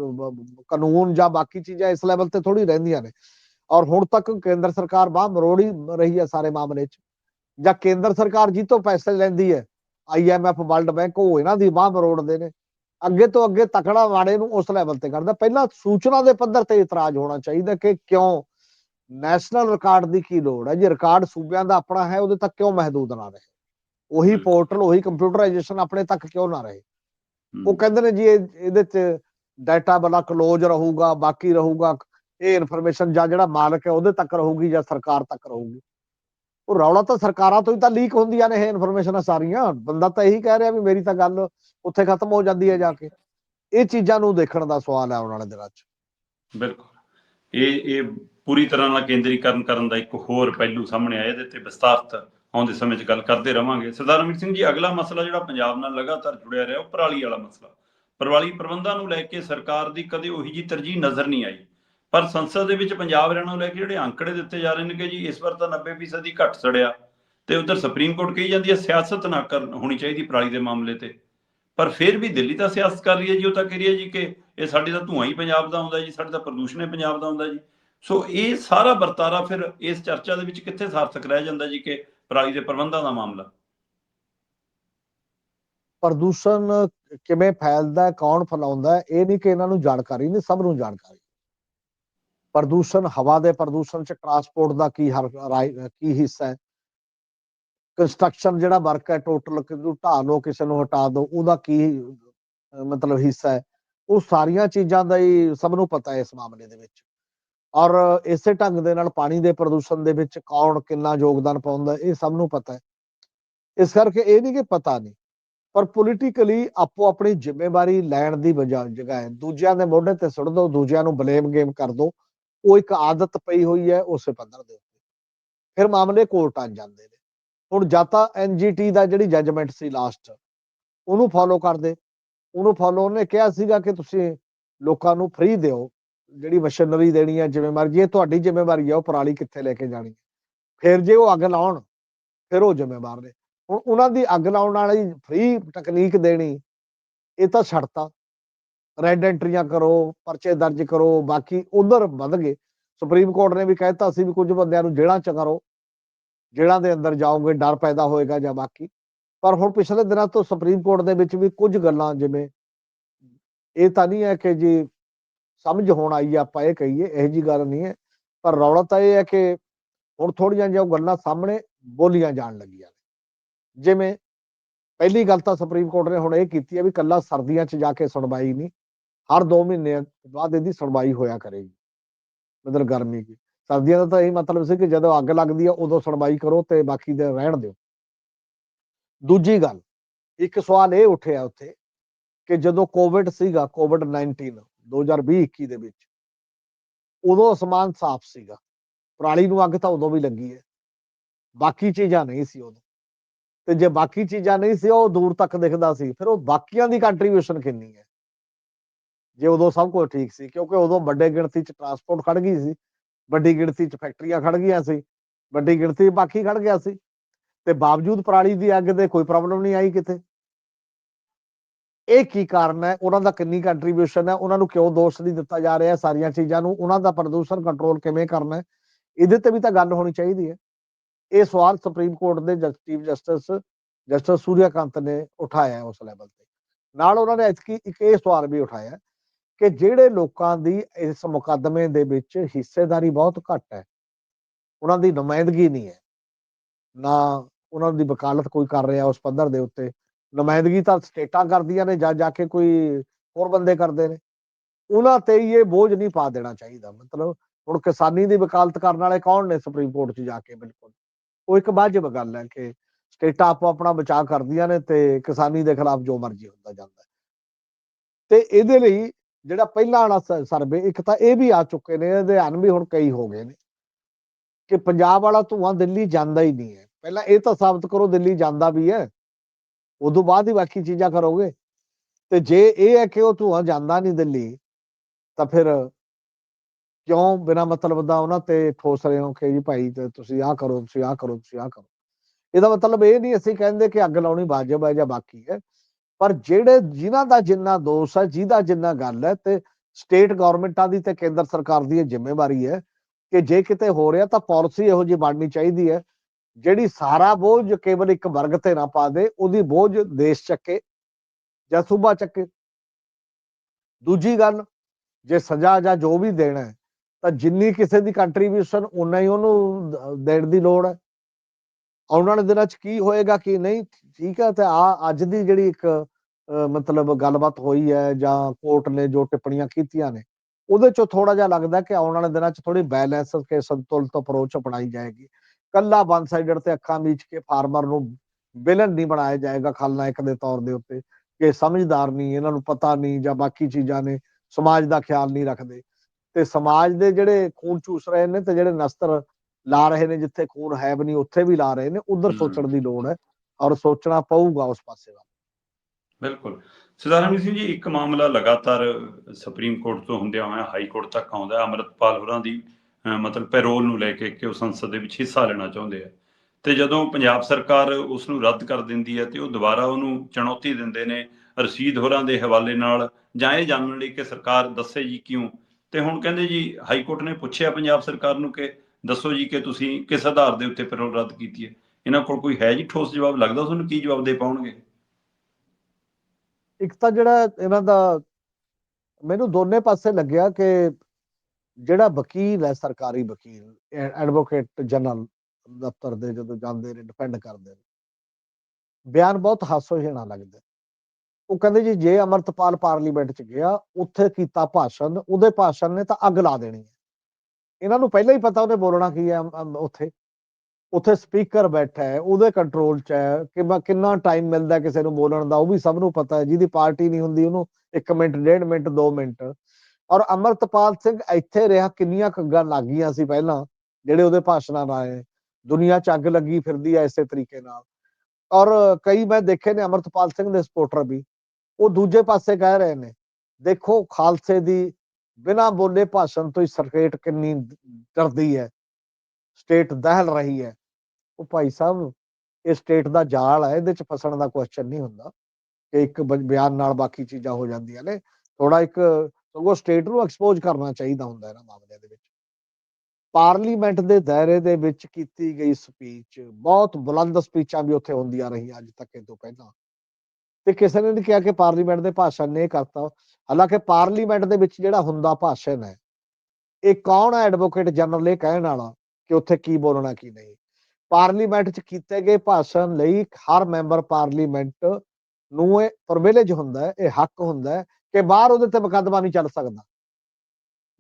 ਕਾਨੂੰਨ ਜਾਂ ਬਾਕੀ ਚੀਜ਼ਾਂ ਇਸ ਲੈਵਲ ਤੇ ਥੋੜੀ ਰਹਿੰਦੀਆਂ ਨੇ। ਔਰ ਹੁਣ ਤੱਕ ਕੇਂਦਰ ਸਰਕਾਰ ਬਾਹ ਮਰੋੜੀ ਰਹੀ ਹੈ ਸਾਰੇ ਮਾਮਲੇ 'ਚ। ਜਾਂ ਕੇਂਦਰ ਸਰਕਾਰ ਜੀ ਤੋਂ ਪੈਸੇ ਲੈਂਦੀ ਹੈ ਆਈਐਮਐਫ ਵਰਲਡ ਬੈਂਕ ਉਹ ਇਹਨਾਂ ਦੀ ਬਾਹ ਮਰੋੜਦੇ ਨੇ। ਅੱਗੇ ਤੋਂ ਅੱਗੇ ਤਕੜਾ ਵਾੜੇ ਨੂੰ ਉਸ ਲੈਵਲ ਤੇ ਕਰਦਾ ਪਹਿਲਾਂ ਸੂਚਨਾ ਦੇ ਪੱਧਰ ਤੇ ਇਤਰਾਜ਼ ਹੋਣਾ ਚਾਹੀਦਾ ਕਿ ਕਿਉਂ ਨੈਸ਼ਨਲ ਰਿਕਾਰਡ ਦੀ ਕੀ ਲੋੜ ਹੈ? ਜੇ ਰਿਕਾਰਡ ਸੂਬਿਆਂ ਦਾ ਆਪਣਾ ਹੈ ਉਹਦੇ ਤੱਕ ਕਿਉਂ ਮਹਦੂਦ ਨਾ ਰਹੇ? ਉਹੀ। ਪੋਰਟਲ ਉਹੀ ਕੰਪਿਊਟਰਾਈਜੇਸ਼ਨ ਆਪਣੇ ਤੱਕ ਕਿਉਂ ਨਾ ਰਹੇ? ਉਹ ਕਹਿੰਦੇ ਨੇ ਜੀ ਇਹ ਇਹਦੇ ਚ ਡਾਟਾ ਬੜਾ ਕਲੋਜ਼ ਰਹੂਗਾ ਬਾਕੀ ਰਹੂਗਾ ਇਹ ਇਨਫੋਰਮੇਸ਼ਨ ਜਾਂ ਜਿਹੜਾ ਮਾਲਕ ਹੈ ਉਹਦੇ ਤੱਕ ਰਹੂਗੀ ਜਾਂ ਸਰਕਾਰ ਤੱਕ ਰਹੂਗੀ। ਉਹ ਰੌਲਾ ਤਾਂ ਸਰਕਾਰਾਂ ਤੋਂ ਹੀ ਤਾਂ ਲੀਕ ਹੁੰਦੀਆਂ ਨੇ ਇਹ ਇਨਫੋਰਮੇਸ਼ਨਾਂ ਸਾਰੀਆਂ। ਬੰਦਾ ਤਾਂ ਇਹੀ ਕਹਿ ਰਿਹਾ ਵੀ ਮੇਰੀ ਤਾਂ ਗੱਲ ਉੱਥੇ ਖਤਮ ਹੋ ਜਾਂਦੀ ਹੈ ਜਾ ਕੇ। ਇਹ ਚੀਜ਼ਾਂ ਨੂੰ ਦੇਖਣ ਦਾ ਸਵਾਲ ਹੈ ਆਉਣ ਵਾਲੇ ਦਿਨਾਂ 'ਚ। ਬਿਲਕੁਲ। ਇਹ ਇਹ ਪੂਰੀ ਤਰ੍ਹਾਂ ਨਾਲ ਕੇਂਦਰੀਕਰਨ ਕਰਨ ਦਾ ਇੱਕ ਹੋਰ ਪਹਿਲੂ ਸਾਹਮਣੇ ਆਇਆ, ਇਹਦੇ ਤੇ ਵਿਸਤਾਰਤ ਆਉਂਦੇ ਸਮੇਂ 'ਚ ਗੱਲ ਕਰਦੇ ਰਵਾਂਗੇ। ਸਰਦਾਰ ਅਮਿਤ ਸਿੰਘ ਜੀ, ਅਗਲਾ ਮਸਲਾ ਜਿਹੜਾ ਪੰਜਾਬ ਨਾਲ ਲਗਾਤਾਰ ਜੁੜਿਆ ਰਿਹਾ, ਉਹ ਪਰਾਲੀ ਵਾਲਾ ਮਸਲਾ। ਪਰਾਲੀ ਪ੍ਰਬੰਧਾਂ ਨੂੰ ਲੈ ਕੇ ਸਰਕਾਰ ਦੀ ਕਦੇ ਉਹੀ ਜੀ ਤਰਜੀਹ ਨਜ਼ਰ ਨਹੀਂ ਆਈ। ਪਰ ਸੰਸਦ ਦੇ ਵਿੱਚ ਪੰਜਾਬ ਹਰਿਆਣਾ ਨੂੰ ਲੈ ਕੇ ਜਿਹੜੇ ਅੰਕੜੇ ਦਿੱਤੇ ਜਾ ਰਹੇ ਨੇ ਕਿ ਜੀ, ਇਸ ਵਾਰ ਤਾਂ 90% ਹੀ ਘੱਟ ਸੜਿਆ ਤੇ ਉਧਰ ਸੁਪਰੀਮ ਕੋਰਟ ਕਹੀ ਜਾਂਦੀ ਹੈ ਸਿਆਸਤ ਨਾ ਕਰ, ਹੋਣੀ ਚਾਹੀਦੀ ਪਰਾਲੀ ਦੇ ਮਾਮਲੇ ਤੇ। ਪਰ ਫਿਰ ਵੀ ਦਿੱਲੀ ਤਾਂ ਸਿਆਸਤ ਕਰ ਰਹੀ ਹੈ ਜੀ, ਉਹ ਤਾਂ ਕਹਿ ਰਹੀ ਹੈ ਜੀ ਕਿ ਇਹ ਸਾਡੇ ਦਾ ਧੂਆਂ ਹੀ ਪੰਜਾਬ ਦਾ ਆਉਂਦਾ ਜੀ, ਸਾਡੇ ਦਾ ਪ੍ਰਦੂਸ਼ਣ ਹੀ ਪੰਜਾਬ ਦਾ ਆਉਂਦਾ ਜੀ। ਸੋ ਇਹ ਸਾਰਾ ਵਰਤਾਰਾ ਫਿਰ ਇਸ ਚਰਚਾ ਦੇ ਵਿੱਚ ਕਿੱਥੇ ਸਾਰਥਕ ਰਹਿ ਜਾਂਦਾ ਜੀ ਕਿ ਪਰਾਲੀ ਦੇ ਪ੍ਰਬੰਧਾਂ ਦਾ ਮਾਮਲਾ? ਪ੍ਰਦੂਸ਼ਣ ਕਿਵੇਂ ਫੈਲਦਾ, ਕੌਣ ਫੈਲਾਉਂਦਾ, ਇਹ ਨਹੀਂ ਕਿ ਇਹਨਾਂ ਨੂੰ ਜਾਣਕਾਰੀ ਨਹੀਂ, ਸਭ ਨੂੰ ਜਾਣਕਾਰੀ। ਪ੍ਰਦੂਸ਼ਣ, ਹਵਾ ਦੇ ਪ੍ਰਦੂਸ਼ਣ ਚ ਟਰਾਂਸਪੋਰਟ ਦਾ ਕੀ ਹਰ ਕੀ ਹਿੱਸਾ ਹੈ? ਕੰਸਟਰਕਸ਼ਨ ਜਿਹੜਾ ਵਰਕ ਹੈ ਟੋਟਲ ਕਿਨੂੰ ਢਾਹ ਲਓ, ਕਿਸੇ ਨੂੰ ਹਟਾ ਦਿਓ ਉਹਦਾ ਕੀ ਮਤਲਬ ਹਿੱਸਾ ਹੈ? ਉਹ ਸਾਰੀਆਂ ਚੀਜ਼ਾਂ ਦਾ ਹੀ ਸਭ ਨੂੰ ਪਤਾ ਹੈ ਇਸ ਮਾਮਲੇ ਦੇ ਵਿੱਚ। ਔਰ ਇਸੇ ਢੰਗ ਦੇ ਨਾਲ ਪਾਣੀ ਦੇ ਪ੍ਰਦੂਸ਼ਣ ਦੇ ਵਿੱਚ ਕੌਣ ਕਿੰਨਾ ਯੋਗਦਾਨ ਪਾਉਂਦਾ, ਇਹ ਸਭ ਨੂੰ ਪਤਾ ਹੈ। ਇਸ ਕਰਕੇ ਇਹ ਨਹੀਂ ਕਿ ਪਤਾ ਨਹੀਂ, ਪਰ ਪੋਲੀਟੀਕਲੀ ਆਪੋ ਆਪਣੀ ਜ਼ਿੰਮੇਵਾਰੀ ਲੈਣ ਦੀ ਵਜ੍ਹਾ ਜਗ੍ਹਾ ਹੈ। ਦੂਜਿਆਂ ਦੇ ਮੋਢੇ ਤੇ ਸੁੱਟ ਦੋ, ਦੂਜਿਆਂ ਨੂੰ ਬਲੇਮ ਗੇਮ ਕਰ ਦੋ। ਉਹ ਇੱਕ ਆਦਤ ਪਈ ਹੋਈ ਹੈ ਉਸੇ ਪੱਧਰ ਦੇ ਉੱਤੇ। ਫਿਰ ਮਾਮਲੇ ਕੋਰਟ ਆ ਜਾਂਦੇ ਨੇ। ਹੁਣ ਜਾਂ ਤਾਂ ਐਨਜੀਟੀ ਦਾ ਜਿਹੜੀ ਜੱਜਮੈਂਟ ਸੀ ਲਾਸਟ ਉਹਨੂੰ ਫੋਲੋ ਕਰਦੇ। ਉਹਨੂੰ ਫੋਲੋ ਉਹਨੇ ਕਿਹਾ ਸੀਗਾ ਕਿ ਤੁਸੀਂ ਲੋਕਾਂ ਨੂੰ ਫ੍ਰੀ ਦਿਓ। ਜਿਹੜੀ ਮਸ਼ੀਨਰੀ ਦੇਣੀ ਹੈ, ਜਿਵੇਂ ਮਰਜ਼ੀ, ਇਹ ਤੁਹਾਡੀ ਜ਼ਿੰਮੇਵਾਰੀ ਹੈ, ਉਹ ਪਰਾਲੀ ਕਿੱਥੇ ਲੈ ਕੇ ਜਾਣੀ ਹੈ। ਫਿਰ ਜੇ ਉਹ ਅੱਗ ਲਾਉਣ, ਫਿਰ ਉਹ ਜ਼ਿੰਮੇਵਾਰ ਨੇ। ਹੁਣ ਉਹਨਾਂ ਦੀ ਅੱਗ ਲਾਉਣ ਵਾਲੀ ਫ੍ਰੀ ਤਕਨੀਕ ਦੇਣੀ, ਇਹ ਤਾਂ ਛੱਡਤਾ ਰੈੱਡ ਐਂਟਰੀਆਂ ਕਰੋ, ਪਰਚੇ ਦਰਜ ਕਰੋ, ਬਾਕੀ ਉਧਰ ਵੱਧ ਗਏ। ਸੁਪਰੀਮ ਕੋਰਟ ਨੇ ਵੀ ਕਹਿਤਾ ਸੀ ਵੀ ਕੁਝ ਬੰਦਿਆਂ ਨੂੰ ਜੇਲ੍ਹਾਂ ਚ ਕਰੋ। ਜੇਲ੍ਹਾਂ ਦੇ ਅੰਦਰ ਜਾਓਗੇ, ਡਰ ਪੈਦਾ ਹੋਏਗਾ ਜਾਂ ਬਾਕੀ। ਪਰ ਹੁਣ ਪਿਛਲੇ ਦਿਨਾਂ ਤੋਂ ਸੁਪਰੀਮ ਕੋਰਟ ਦੇ ਵਿੱਚ ਵੀ ਕੁਝ ਗੱਲਾਂ ਜਿਵੇਂ ਇਹ ਤਾਂ ਨਹੀਂ ਹੈ ਕਿ ਜੀ ਸਮਝ ਹੋਣ ਆਈ ਆਪਾਂ ਇਹ ਕਹੀਏ, ਇਹੋ ਜੀ ਗੱਲ ਨਹੀਂ ਹੈ। ਪਰ ਰੌਲਾ ਤਾਂ ਇਹ ਹੈ ਕਿ ਹੁਣ ਥੋੜੀਆਂ ਜਿਹੀਆਂ ਉਹ ਗੱਲਾਂ ਸਾਹਮਣੇ ਬੋਲੀਆਂ ਜਾਣ ਲੱਗੀਆਂ ਨੇ। ਜਿਵੇਂ ਪਹਿਲੀ ਗੱਲ ਤਾਂ ਸੁਪਰੀਮ ਕੋਰਟ ਨੇ ਹੁਣ ਇਹ ਕੀਤੀ ਹੈ ਵੀ ਕੱਲਾ ਸਰਦੀਆਂ 'ਚ ਜਾ ਕੇ ਸੁਣਵਾਈ ਨਹੀਂ। ਹਰ 2 ਮਹੀਨੇ ਬਾਅਦ ਇਹਦੀ ਸੁਣਵਾਈ ਹੋਇਆ ਕਰੇਗੀ। ਮਤਲਬ ਗਰਮੀ ਦੀ। ਸਰਦੀਆਂ ਦਾ ਤਾਂ ਇਹ ਮਤਲਬ ਸੀ ਕਿ ਜਦੋਂ ਅੱਗ ਲੱਗਦੀ ਹੈ ਉਦੋਂ ਸੁਣਵਾਈ ਕਰੋ ਤੇ ਬਾਕੀ ਦੇ ਰਹਿਣ ਦਿਓ। ਦੂਜੀ ਗੱਲ, ਇੱਕ ਸਵਾਲ ਇਹ ਉੱਠਿਆ ਉੱਥੇ ਕਿ ਜਦੋਂ ਕੋਵਿਡ ਸੀਗਾ ਕੋਵਿਡ 19 2020-21 ਦੇ ਵਿੱਚ, ਉਦੋਂ ਅਸਮਾਨ ਸਾਫ਼ ਸੀਗਾ। ਪਰਾਲੀ ਨੂੰ ਅੱਗ ਤਾਂ ਉਦੋਂ ਵੀ ਲੱਗੀ ਹੈ ਬਾਕੀ ਚੀਜ਼ਾਂ ਨਹੀਂ ਸੀ ਉਦੋਂ। ਤੇ ਜੇ ਬਾਕੀ ਚੀਜ਼ਾਂ ਨਹੀਂ ਸੀ, ਉਹ ਦੂਰ ਤੱਕ ਦਿਖਦਾ ਸੀ। ਫਿਰ ਉਹ ਬਾਕੀਆਂ ਦੀ ਕੰਟਰੀਬਿਊਸ਼ਨ ਕਿੰਨੀ ਹੈ ਜੇ ਉਦੋਂ ਸਭ ਕੁਝ ਠੀਕ ਸੀ, ਕਿਉਂਕਿ ਉਦੋਂ ਵੱਡੇ ਗਿਣਤੀ ਚ ਟਰਾਂਸਪੋਰਟ ਖੜ ਗਈ ਸੀ, ਵੱਡੀ ਗਿਣਤੀ ਚ ਫੈਕਟਰੀਆਂ ਖੜ ਗਈਆਂ ਸੀ, ਵੱਡੀ ਗਿਣਤੀ 'ਚ ਬਾਕੀ ਖੜ ਗਿਆ ਸੀ, ਤੇ ਬਾਵਜੂਦ ਪਰਾਲੀ ਦੀ ਅੱਗ ਦੇ ਕੋਈ ਪ੍ਰੋਬਲਮ ਨਹੀਂ ਆਈ ਕਿਤੇ। ਇਹ ਕੀ ਕਾਰਨ ਹੈ? ਉਹਨਾਂ ਦਾ ਕਿੰਨੀ ਕੰਟਰੀਬਿਊਸ਼ਨ ਹੈ? ਉਹਨਾਂ ਨੂੰ ਕਿਉਂ ਦੋਸ਼ ਨਹੀਂ ਦਿੱਤਾ ਜਾ ਰਿਹਾ ਸਾਰੀਆਂ ਚੀਜ਼ਾਂ ਨੂੰ? ਉਹਨਾਂ ਦਾ ਪ੍ਰਦੂਸ਼ਣ ਕੰਟਰੋਲ ਕਿਵੇਂ ਕਰਨਾ ਹੈ? ਇਹਦੇ ਤੇ ਵੀ ਤਾਂ ਗੱਲ ਹੋਣੀ ਚਾਹੀਦੀ ਹੈ। ਇਹ ਸਵਾਲ ਸੁਪਰੀਮ ਕੋਰਟ ਦੇ ਚੀਫ ਜਸਟਿਸ ਜਸਟਿਸ ਸੂਰਿਆਕਾਂਤ ਨੇ ਉਠਾਇਆ ਉਸ ਲੈਵਲ ਤੇ। ਨਾਲ ਉਹਨਾਂ ਨੇ ਐਤਕੀ ਇੱਕ ਇਹ ਸਵਾਲ ਵੀ ਉਠਾਇਆ ਕਿ ਜਿਹੜੇ ਲੋਕਾਂ ਦੀ ਇਸ ਮੁਕੱਦਮੇ ਦੇ ਵਿੱਚ ਹਿੱਸੇਦਾਰੀ ਬਹੁਤ ਘੱਟ ਹੈ, ਉਹਨਾਂ ਦੀ ਨੁਮਾਇੰਦਗੀ ਨਹੀਂ ਹੈ, ਨਾ ਉਹਨਾਂ ਦੀ ਵਕਾਲਤ ਕੋਈ ਕਰ ਰਿਹਾ ਉਸ ਪੱਧਰ ਦੇ ਉੱਤੇ, ਨੁਮਾਇੰਦਗੀ ਤਾਂ ਸਟੇਟਾਂ ਕਰਦੀਆਂ ਨੇ ਜਾਂ ਜਾ ਕੇ ਕੋਈ ਹੋਰ ਬੰਦੇ ਕਰਦੇ ਨੇ, ਉਹਨਾਂ ਤੇ ਹੀ ਇਹ ਬੋਝ ਨਹੀਂ ਪਾ ਦੇਣਾ ਚਾਹੀਦਾ, ਮਤਲਬ ਹੁਣ ਕਿਸਾਨੀ ਦੀ ਵਕਾਲਤ ਕਰਨ ਵਾਲੇ ਕੌਣ ਨੇ ਸੁਪਰੀਮ ਕੋਰਟ 'ਚ ਜਾ ਕੇ ਬਿਲਕੁਲ, ਉਹ ਇੱਕ ਵਾਜਬ ਗੱਲ ਹੈ ਕਿ ਸਟੇਟਾਂ ਆਪੋ ਆਪਣਾ ਬਚਾਅ ਕਰਦੀਆਂ ਨੇ ਤੇ ਕਿਸਾਨੀ ਦੇ ਖਿਲਾਫ ਜੋ ਮਰਜ਼ੀ ਹੁੰਦਾ ਜਾਂਦਾ ਤੇ ਇਹਦੇ ਲਈ ਜਿਹੜਾ ਪਹਿਲਾਂ ਵਾਲਾ ਸਰਵੇ, ਇੱਕ ਤਾਂ ਇਹ ਵੀ ਆ ਚੁੱਕੇ ਨੇ ਅਧਿਐਨ ਵੀ ਹੁਣ ਕਈ ਹੋ ਗਏ ਨੇ ਕਿ ਪੰਜਾਬ ਵਾਲਾ ਧੂਆਂ ਦਿੱਲੀ ਜਾਂਦਾ ਹੀ ਨਹੀਂ ਹੈ। ਪਹਿਲਾਂ ਇਹ ਤਾਂ ਸਾਬਤ ਕਰੋ ਦਿੱਲੀ ਜਾਂਦਾ ਵੀ ਹੈ, ਉਦੋਂ ਬਾਅਦ ਹੀ ਬਾਕੀ ਚੀਜ਼ਾਂ ਕਰੋਗੇ। ਤੇ ਜੇ ਇਹ ਹੈ ਕਿ ਉਹ ਧੂਆਂ ਜਾਂਦਾ ਨਹੀਂ ਦਿੱਲੀ, ਤਾਂ ਫਿਰ ਕਿਉਂ ਬਿਨਾ ਮਤਲਬ ਦਾ ਉਹਨਾਂ ਤੇ ਠੋਸ ਰਹੇ ਹੋ ਕਿ ਜੀ ਭਾਈ ਤੁਸੀਂ ਆਹ ਕਰੋ, ਤੁਸੀਂ ਆਹ ਕਰੋ, ਤੁਸੀਂ ਆਹ ਕਰੋ। ਇਹਦਾ ਮਤਲਬ ਇਹ ਨਹੀਂ ਅਸੀਂ ਕਹਿੰਦੇ ਕਿ ਅੱਗ ਲਾਉਣੀ ਵਾਜਬ ਹੈ ਜਾਂ ਬਾਕੀ ਹੈ। ਪਰ ਜਿਹੜੇ ਜਿਨ੍ਹਾਂ ਦਾ ਜਿੰਨਾ ਦੋਸ਼ ਹੈ, ਜਿਹਦਾ ਜਿੰਨਾ ਗੱਲ ਹੈ ਤੇ ਸਟੇਟ ਗਵਰਨਮੈਂਟਾਂ ਦੀ ਤੇ ਕੇਂਦਰ ਸਰਕਾਰ ਦੀ ਇਹ ਜ਼ਿੰਮੇਵਾਰੀ ਹੈ ਕਿ ਜੇ ਕਿਤੇ ਹੋ ਰਿਹਾ ਤਾਂ ਪਾਲਿਸੀ ਇਹੋ ਜਿਹੀ ਬਣਨੀ ਚਾਹੀਦੀ ਹੈ, ਜਿਹੜੀ ਸਾਰਾ ਬੋਝ ਕੇਵਲ ਇੱਕ ਵਰਗ ਤੇ ਨਾ ਪਾ ਦੇ, ਉਹਦੀ ਬੋਝ ਦੇਸ਼ ਚੱਕੇ ਜਾਂ ਸੂਬਾ ਚੱਕੇ। ਦੂਜੀ ਗੱਲ, ਜੇ ਸਜ਼ਾ ਜਾਂ ਜੋ ਵੀ ਦੇਣਾ ਹੈ, ਤਾਂ ਜਿੰਨੀ ਕਿਸੇ ਦੀ ਕੰਟਰੀਬਿਊਸ਼ਨ ਉਨਾ ਹੀ ਉਹਨੂੰ ਦੇਣ ਦੀ ਲੋੜ ਹੈ। ਆਉਣ ਵਾਲੇ ਦਿਨਾਂ 'ਚ ਕੀ ਹੋਏਗਾ, ਕੀ ਨਹੀਂ, ਠੀਕ ਹੈ, ਤੇ ਆ, ਅੱਜ ਦੀ ਜਿਹੜੀ ਇੱਕ ਮਤਲਬ ਗੱਲਬਾਤ ਹੋਈ ਹੈ ਜਾਂ ਕੋਰਟ ਨੇ ਜੋ ਟਿੱਪਣੀਆਂ ਕੀਤੀਆਂ ਨੇ, ਉਹਦੇ 'ਚੋਂ ਥੋੜਾ ਜਿਹਾ ਲੱਗਦਾ ਕਿ ਆਉਣ ਵਾਲੇ ਦਿਨਾਂ 'ਚ ਥੋੜੀ ਬੈਲੈਂਸ ਕੇ ਸੰਤੁਲਿਤ ਅਪਰੋਚ ਅਪਣਾਈ ਜਾਏਗੀ। ਕੱਲਾ ਵਨ ਸਾਈਡਡ ਤੇ ਅੱਖਾਂ ਮੀਚ ਕੇ ਫਾਰਮਰ ਨੂੰ ਵਿਲਨ ਨਹੀਂ ਬਣਾਇਆ ਜਾਏਗਾ ਖਲਨਾਇਕ ਦੇ ਤੌਰ ਦੇ ਉੱਤੇ, ਕਿ ਸਮਝਦਾਰ ਨਹੀਂ, ਇਹਨਾਂ ਨੂੰ ਪਤਾ ਨਹੀਂ ਜਾਂ ਬਾਕੀ ਚੀਜ਼ਾਂ ਨੇ ਸਮਾਜ ਦਾ ਖਿਆਲ ਨਹੀਂ ਰੱਖਦੇ। ਤੇ ਸਮਾਜ ਦੇ ਜਿਹੜੇ ਖੂਨ ਚੂਸ ਰਹੇ ਨੇ ਤੇ ਜਿਹੜੇ ਨਸਤਰ ਲਾ ਰਹੇ ਨੇ ਜਿੱਥੇ ਖੂਨ ਹੈ ਵੀ ਨਹੀਂ ਉੱਥੇ ਵੀ ਲਾ ਰਹੇ ਨੇ ਉਧਰ। ਸੋਚਣ ਦੀ ਲੋੜ ਹੈ ਔਰ ਸੋਚਣਾ ਪਊਗਾ ਉਸ ਪਾਸੇ ਵੱਲ। ਬਿਲਕੁਲ। ਸਰਦਾਰ ਹਰਮੀਤ ਸਿੰਘ ਜੀ ਇੱਕ ਮਾਮਲਾ ਲਗਾਤਾਰ ਸੁਪਰੀਮ ਕੋਰਟ ਤੋਂ ਹੁੰਦਿਆਂ ਹੋਇਆ ਹਾਈ ਕੋਰਟ ਤੱਕ ਆਉਂਦਾ ਅਮਰਤਪਾਲ ਹੋਰਾਂ ਦੀ ਮਤਲਬ ਪੈਰੋਲ ਨੂੰ ਲੈ ਕੇ ਕਿ ਉਹ ਸੰਸਦ ਦੇ ਵਿੱਚ ਹਿੱਸਾ ਲੈਣਾ ਚਾਹੁੰਦੇ ਆ। ਤੇ ਜਦੋਂ ਪੰਜਾਬ ਸਰਕਾਰ ਉਸ ਨੂੰ ਰੱਦ ਕਰ ਦਿੰਦੀ ਹੈ ਤੇ ਉਹ ਦੁਬਾਰਾ ਉਹਨੂੰ ਚੁਣੌਤੀ ਦਿੰਦੇ ਨੇ ਰਸੀਦ ਹੋਰਾਂ ਦੇ ਹਵਾਲੇ ਨਾਲ ਜਾਂ ਇਹ ਜਾਣਨ ਲਈ ਕਿ ਸਰਕਾਰ ਦੱਸੇ ਜੀ ਕਿਉਂ? ਤੇ ਹੁਣ ਕਹਿੰਦੇ ਜੀ ਹਾਈ ਕੋਰਟ ਨੇ ਪੁੱਛਿਆ ਪੰਜਾਬ ਸਰਕਾਰ ਨੂੰ ਕਿ ਦੱਸੋ ਜੀ ਕਿ ਤੁਸੀਂ ਕਿਸ ਆਧਾਰ ਦੇ ਉੱਤੇ ਪੈਰੋਲ ਰੱਦ ਕੀਤੀ ਹੈ? ਇਹਨਾਂ ਕੋਲ ਕੋਈ ਹੈ ਜੀ ਠੋਸ ਜਵਾਬ? ਲੱਗਦਾ ਤੁਹਾਨੂੰ ਕੀ ਜਵਾਬ ਦੇ ਪਾਉਣਗੇ? ਇੱਕ ਤਾਂ ਜਿਹੜਾ ਇਹਨਾਂ ਦਾ ਮੈਨੂੰ ਦੋਨੇ ਪਾਸੇ ਲੱਗਿਆ ਕਿ ਜਿਹੜਾ ਵਕੀਲ ਹੈ, ਸਰਕਾਰੀ ਵਕੀਲ ਐਡਵੋਕੇਟ ਜਨਰਲ ਦਫ਼ਤਰ ਦੇ ਜਦੋਂ ਜਾਂਦੇ ਨੇ ਡਿਪੈਂਡ ਕਰਦੇ ਨੇ। ਬਿਆਨ ਬਹੁਤ ਹਾਸੋਹੀਣਾ ਲੱਗਦਾ ਉਹ ਕਹਿੰਦੇ ਜੀ, ਜੇ ਅਮਰਤਪਾਲ ਪਾਰਲੀਮੈਂਟ ਚ ਗਿਆ, ਉੱਥੇ ਕੀਤਾ ਭਾਸ਼ਣ, ਉਹਦੇ ਭਾਸ਼ਣ ਨੇ ਤਾਂ ਅੱਗ ਲਾ ਦੇਣੀ ਹੈ। ਇਹਨਾਂ ਨੂੰ ਪਹਿਲਾਂ ਹੀ ਪਤਾ ਉਹਨੇ ਬੋਲਣਾ ਕੀ ਹੈ ਉੱਥੇ। ਉੱਥੇ ਸਪੀਕਰ ਬੈਠਾ ਹੈ, ਉਹਦੇ ਕੰਟਰੋਲ 'ਚ ਹੈ, ਕਿ ਕਿੰਨਾ ਟਾਈਮ ਮਿਲਦਾ ਕਿਸੇ ਨੂੰ ਬੋਲਣ ਦਾ, ਉਹ ਵੀ ਸਭ ਨੂੰ ਪਤਾ ਹੈ, ਜਿਹਦੀ ਪਾਰਟੀ ਨਹੀਂ ਹੁੰਦੀ ਉਹਨੂੰ 1 ਮਿੰਟ, ਡੇਢ ਮਿੰਟ 2 ਮਿੰਟ। ਔਰ ਅਮਰਤਪਾਲ ਸਿੰਘ ਇੱਥੇ ਰਿਹਾ, ਕਿੰਨੀਆਂ ਕੱਗਾਂ ਲੱਗੀਆਂ ਸੀ ਪਹਿਲਾਂ, ਜਿਹੜੇ ਉਹਦੇ ਭਾਸ਼ਣਾਂ ਨਾਲ ਦੁਨੀਆ 'ਚ ਅੱਗ ਲੱਗੀ ਫਿਰਦੀ ਹੈ ਇਸੇ ਤਰੀਕੇ ਨਾਲ। ਔਰ ਕਈ ਮੈਂ ਦੇਖੇ ਨੇ ਅਮਰਤਪਾਲ ਸਿੰਘ ਦੇ ਸਪੋਰਟਰ ਵੀ। ਉਹ ਦੂਜੇ ਪਾਸੇ ਕਹਿ ਰਹੇ ਨੇ, ਦੇਖੋ ਖਾਲਸੇ ਦੀ ਬਿਨਾਂ ਬੋਲੇ ਭਾਸ਼ਣ ਤੋਂ ਹੀ ਸਰਕੇਟ ਕਿੰਨੀ ਡਰਦੀ ਹੈ ਸਟੇਟ ਦਹਿਲ ਰਹੀ ਹੈ। ਉਹ ਭਾਈ ਸਾਹਿਬ, ਇਹ ਸਟੇਟ ਦਾ ਜਾਲ ਹੈ, ਇਹਦੇ ਚ ਫਸਣ ਦਾ ਕੁਐਸਚਨ ਨਹੀਂ ਹੁੰਦਾ। ਕਿ ਇੱਕ ਬਿਆਨ ਨਾਲ ਬਾਕੀ ਚੀਜ਼ਾਂ ਹੋ ਜਾਂਦੀਆਂ ਨੇ। ਥੋੜਾ ਇੱਕ ਸਗੋਂ ਸਟੇਟ ਨੂੰ ਐਕਸਪੋਜ਼ ਕਰਨਾ ਚਾਹੀਦਾ ਹੁੰਦਾ ਇਹਨਾਂ ਮਾਮਲਿਆਂ ਦੇ ਵਿੱਚ। ਪਾਰਲੀਮੈਂਟ ਦੇ ਦਾਇਰੇ ਦੇ ਵਿੱਚ ਕੀਤੀ ਗਈ ਸਪੀਚ ਬਹੁਤ ਬੁਲੰਦ ਸਪੀਚਾਂ ਵੀ ਉੱਥੇ ਹੁੰਦੀਆਂ ਰਹੀਆਂ ਅੱਜ ਤੱਕ ਇਹ ਤੋਂ ਪਹਿਲਾਂ। ਤੇ ਕਿਸੇ ਨੇ ਨਹੀਂ ਕਿਹਾ ਕਿ ਪਾਰਲੀਮੈਂਟ ਦੇ ਭਾਸ਼ਣ ਨੇ ਕਰਤਾ। ਹਾਲਾਂਕਿ ਪਾਰਲੀਮੈਂਟ ਦੇ ਵਿੱਚ ਜਿਹੜਾ ਹੁੰਦਾ ਭਾਸ਼ਣ ਹੈ, ਇਹ ਕੌਣ ਹੈ ਐਡਵੋਕੇਟ ਜਨਰਲ ਇਹ ਕਹਿਣ ਵਾਲਾ ਕਿ ਉੱਥੇ ਕੀ ਬੋਲਣਾ, ਕੀ ਨਹੀਂ? ਪਾਰਲੀਮੈਂਟ 'ਚ ਕੀਤੇ ਗਏ ਭਾਸ਼ਣ ਲਈ ਹਰ ਮੈਂਬਰ ਪਾਰਲੀਮੈਂਟ ਨੂੰ ਇਹ ਪ੍ਰਿਵਿਲੇਜ ਹੁੰਦਾ ਹੈ, ਇਹ ਹੱਕ ਹੁੰਦਾ ਹੈ ਕਿ ਬਾਹਰ ਉਹਦੇ ਤੇ ਮੁਕੱਦਮਾ ਨਹੀਂ ਚੱਲ ਸਕਦਾ।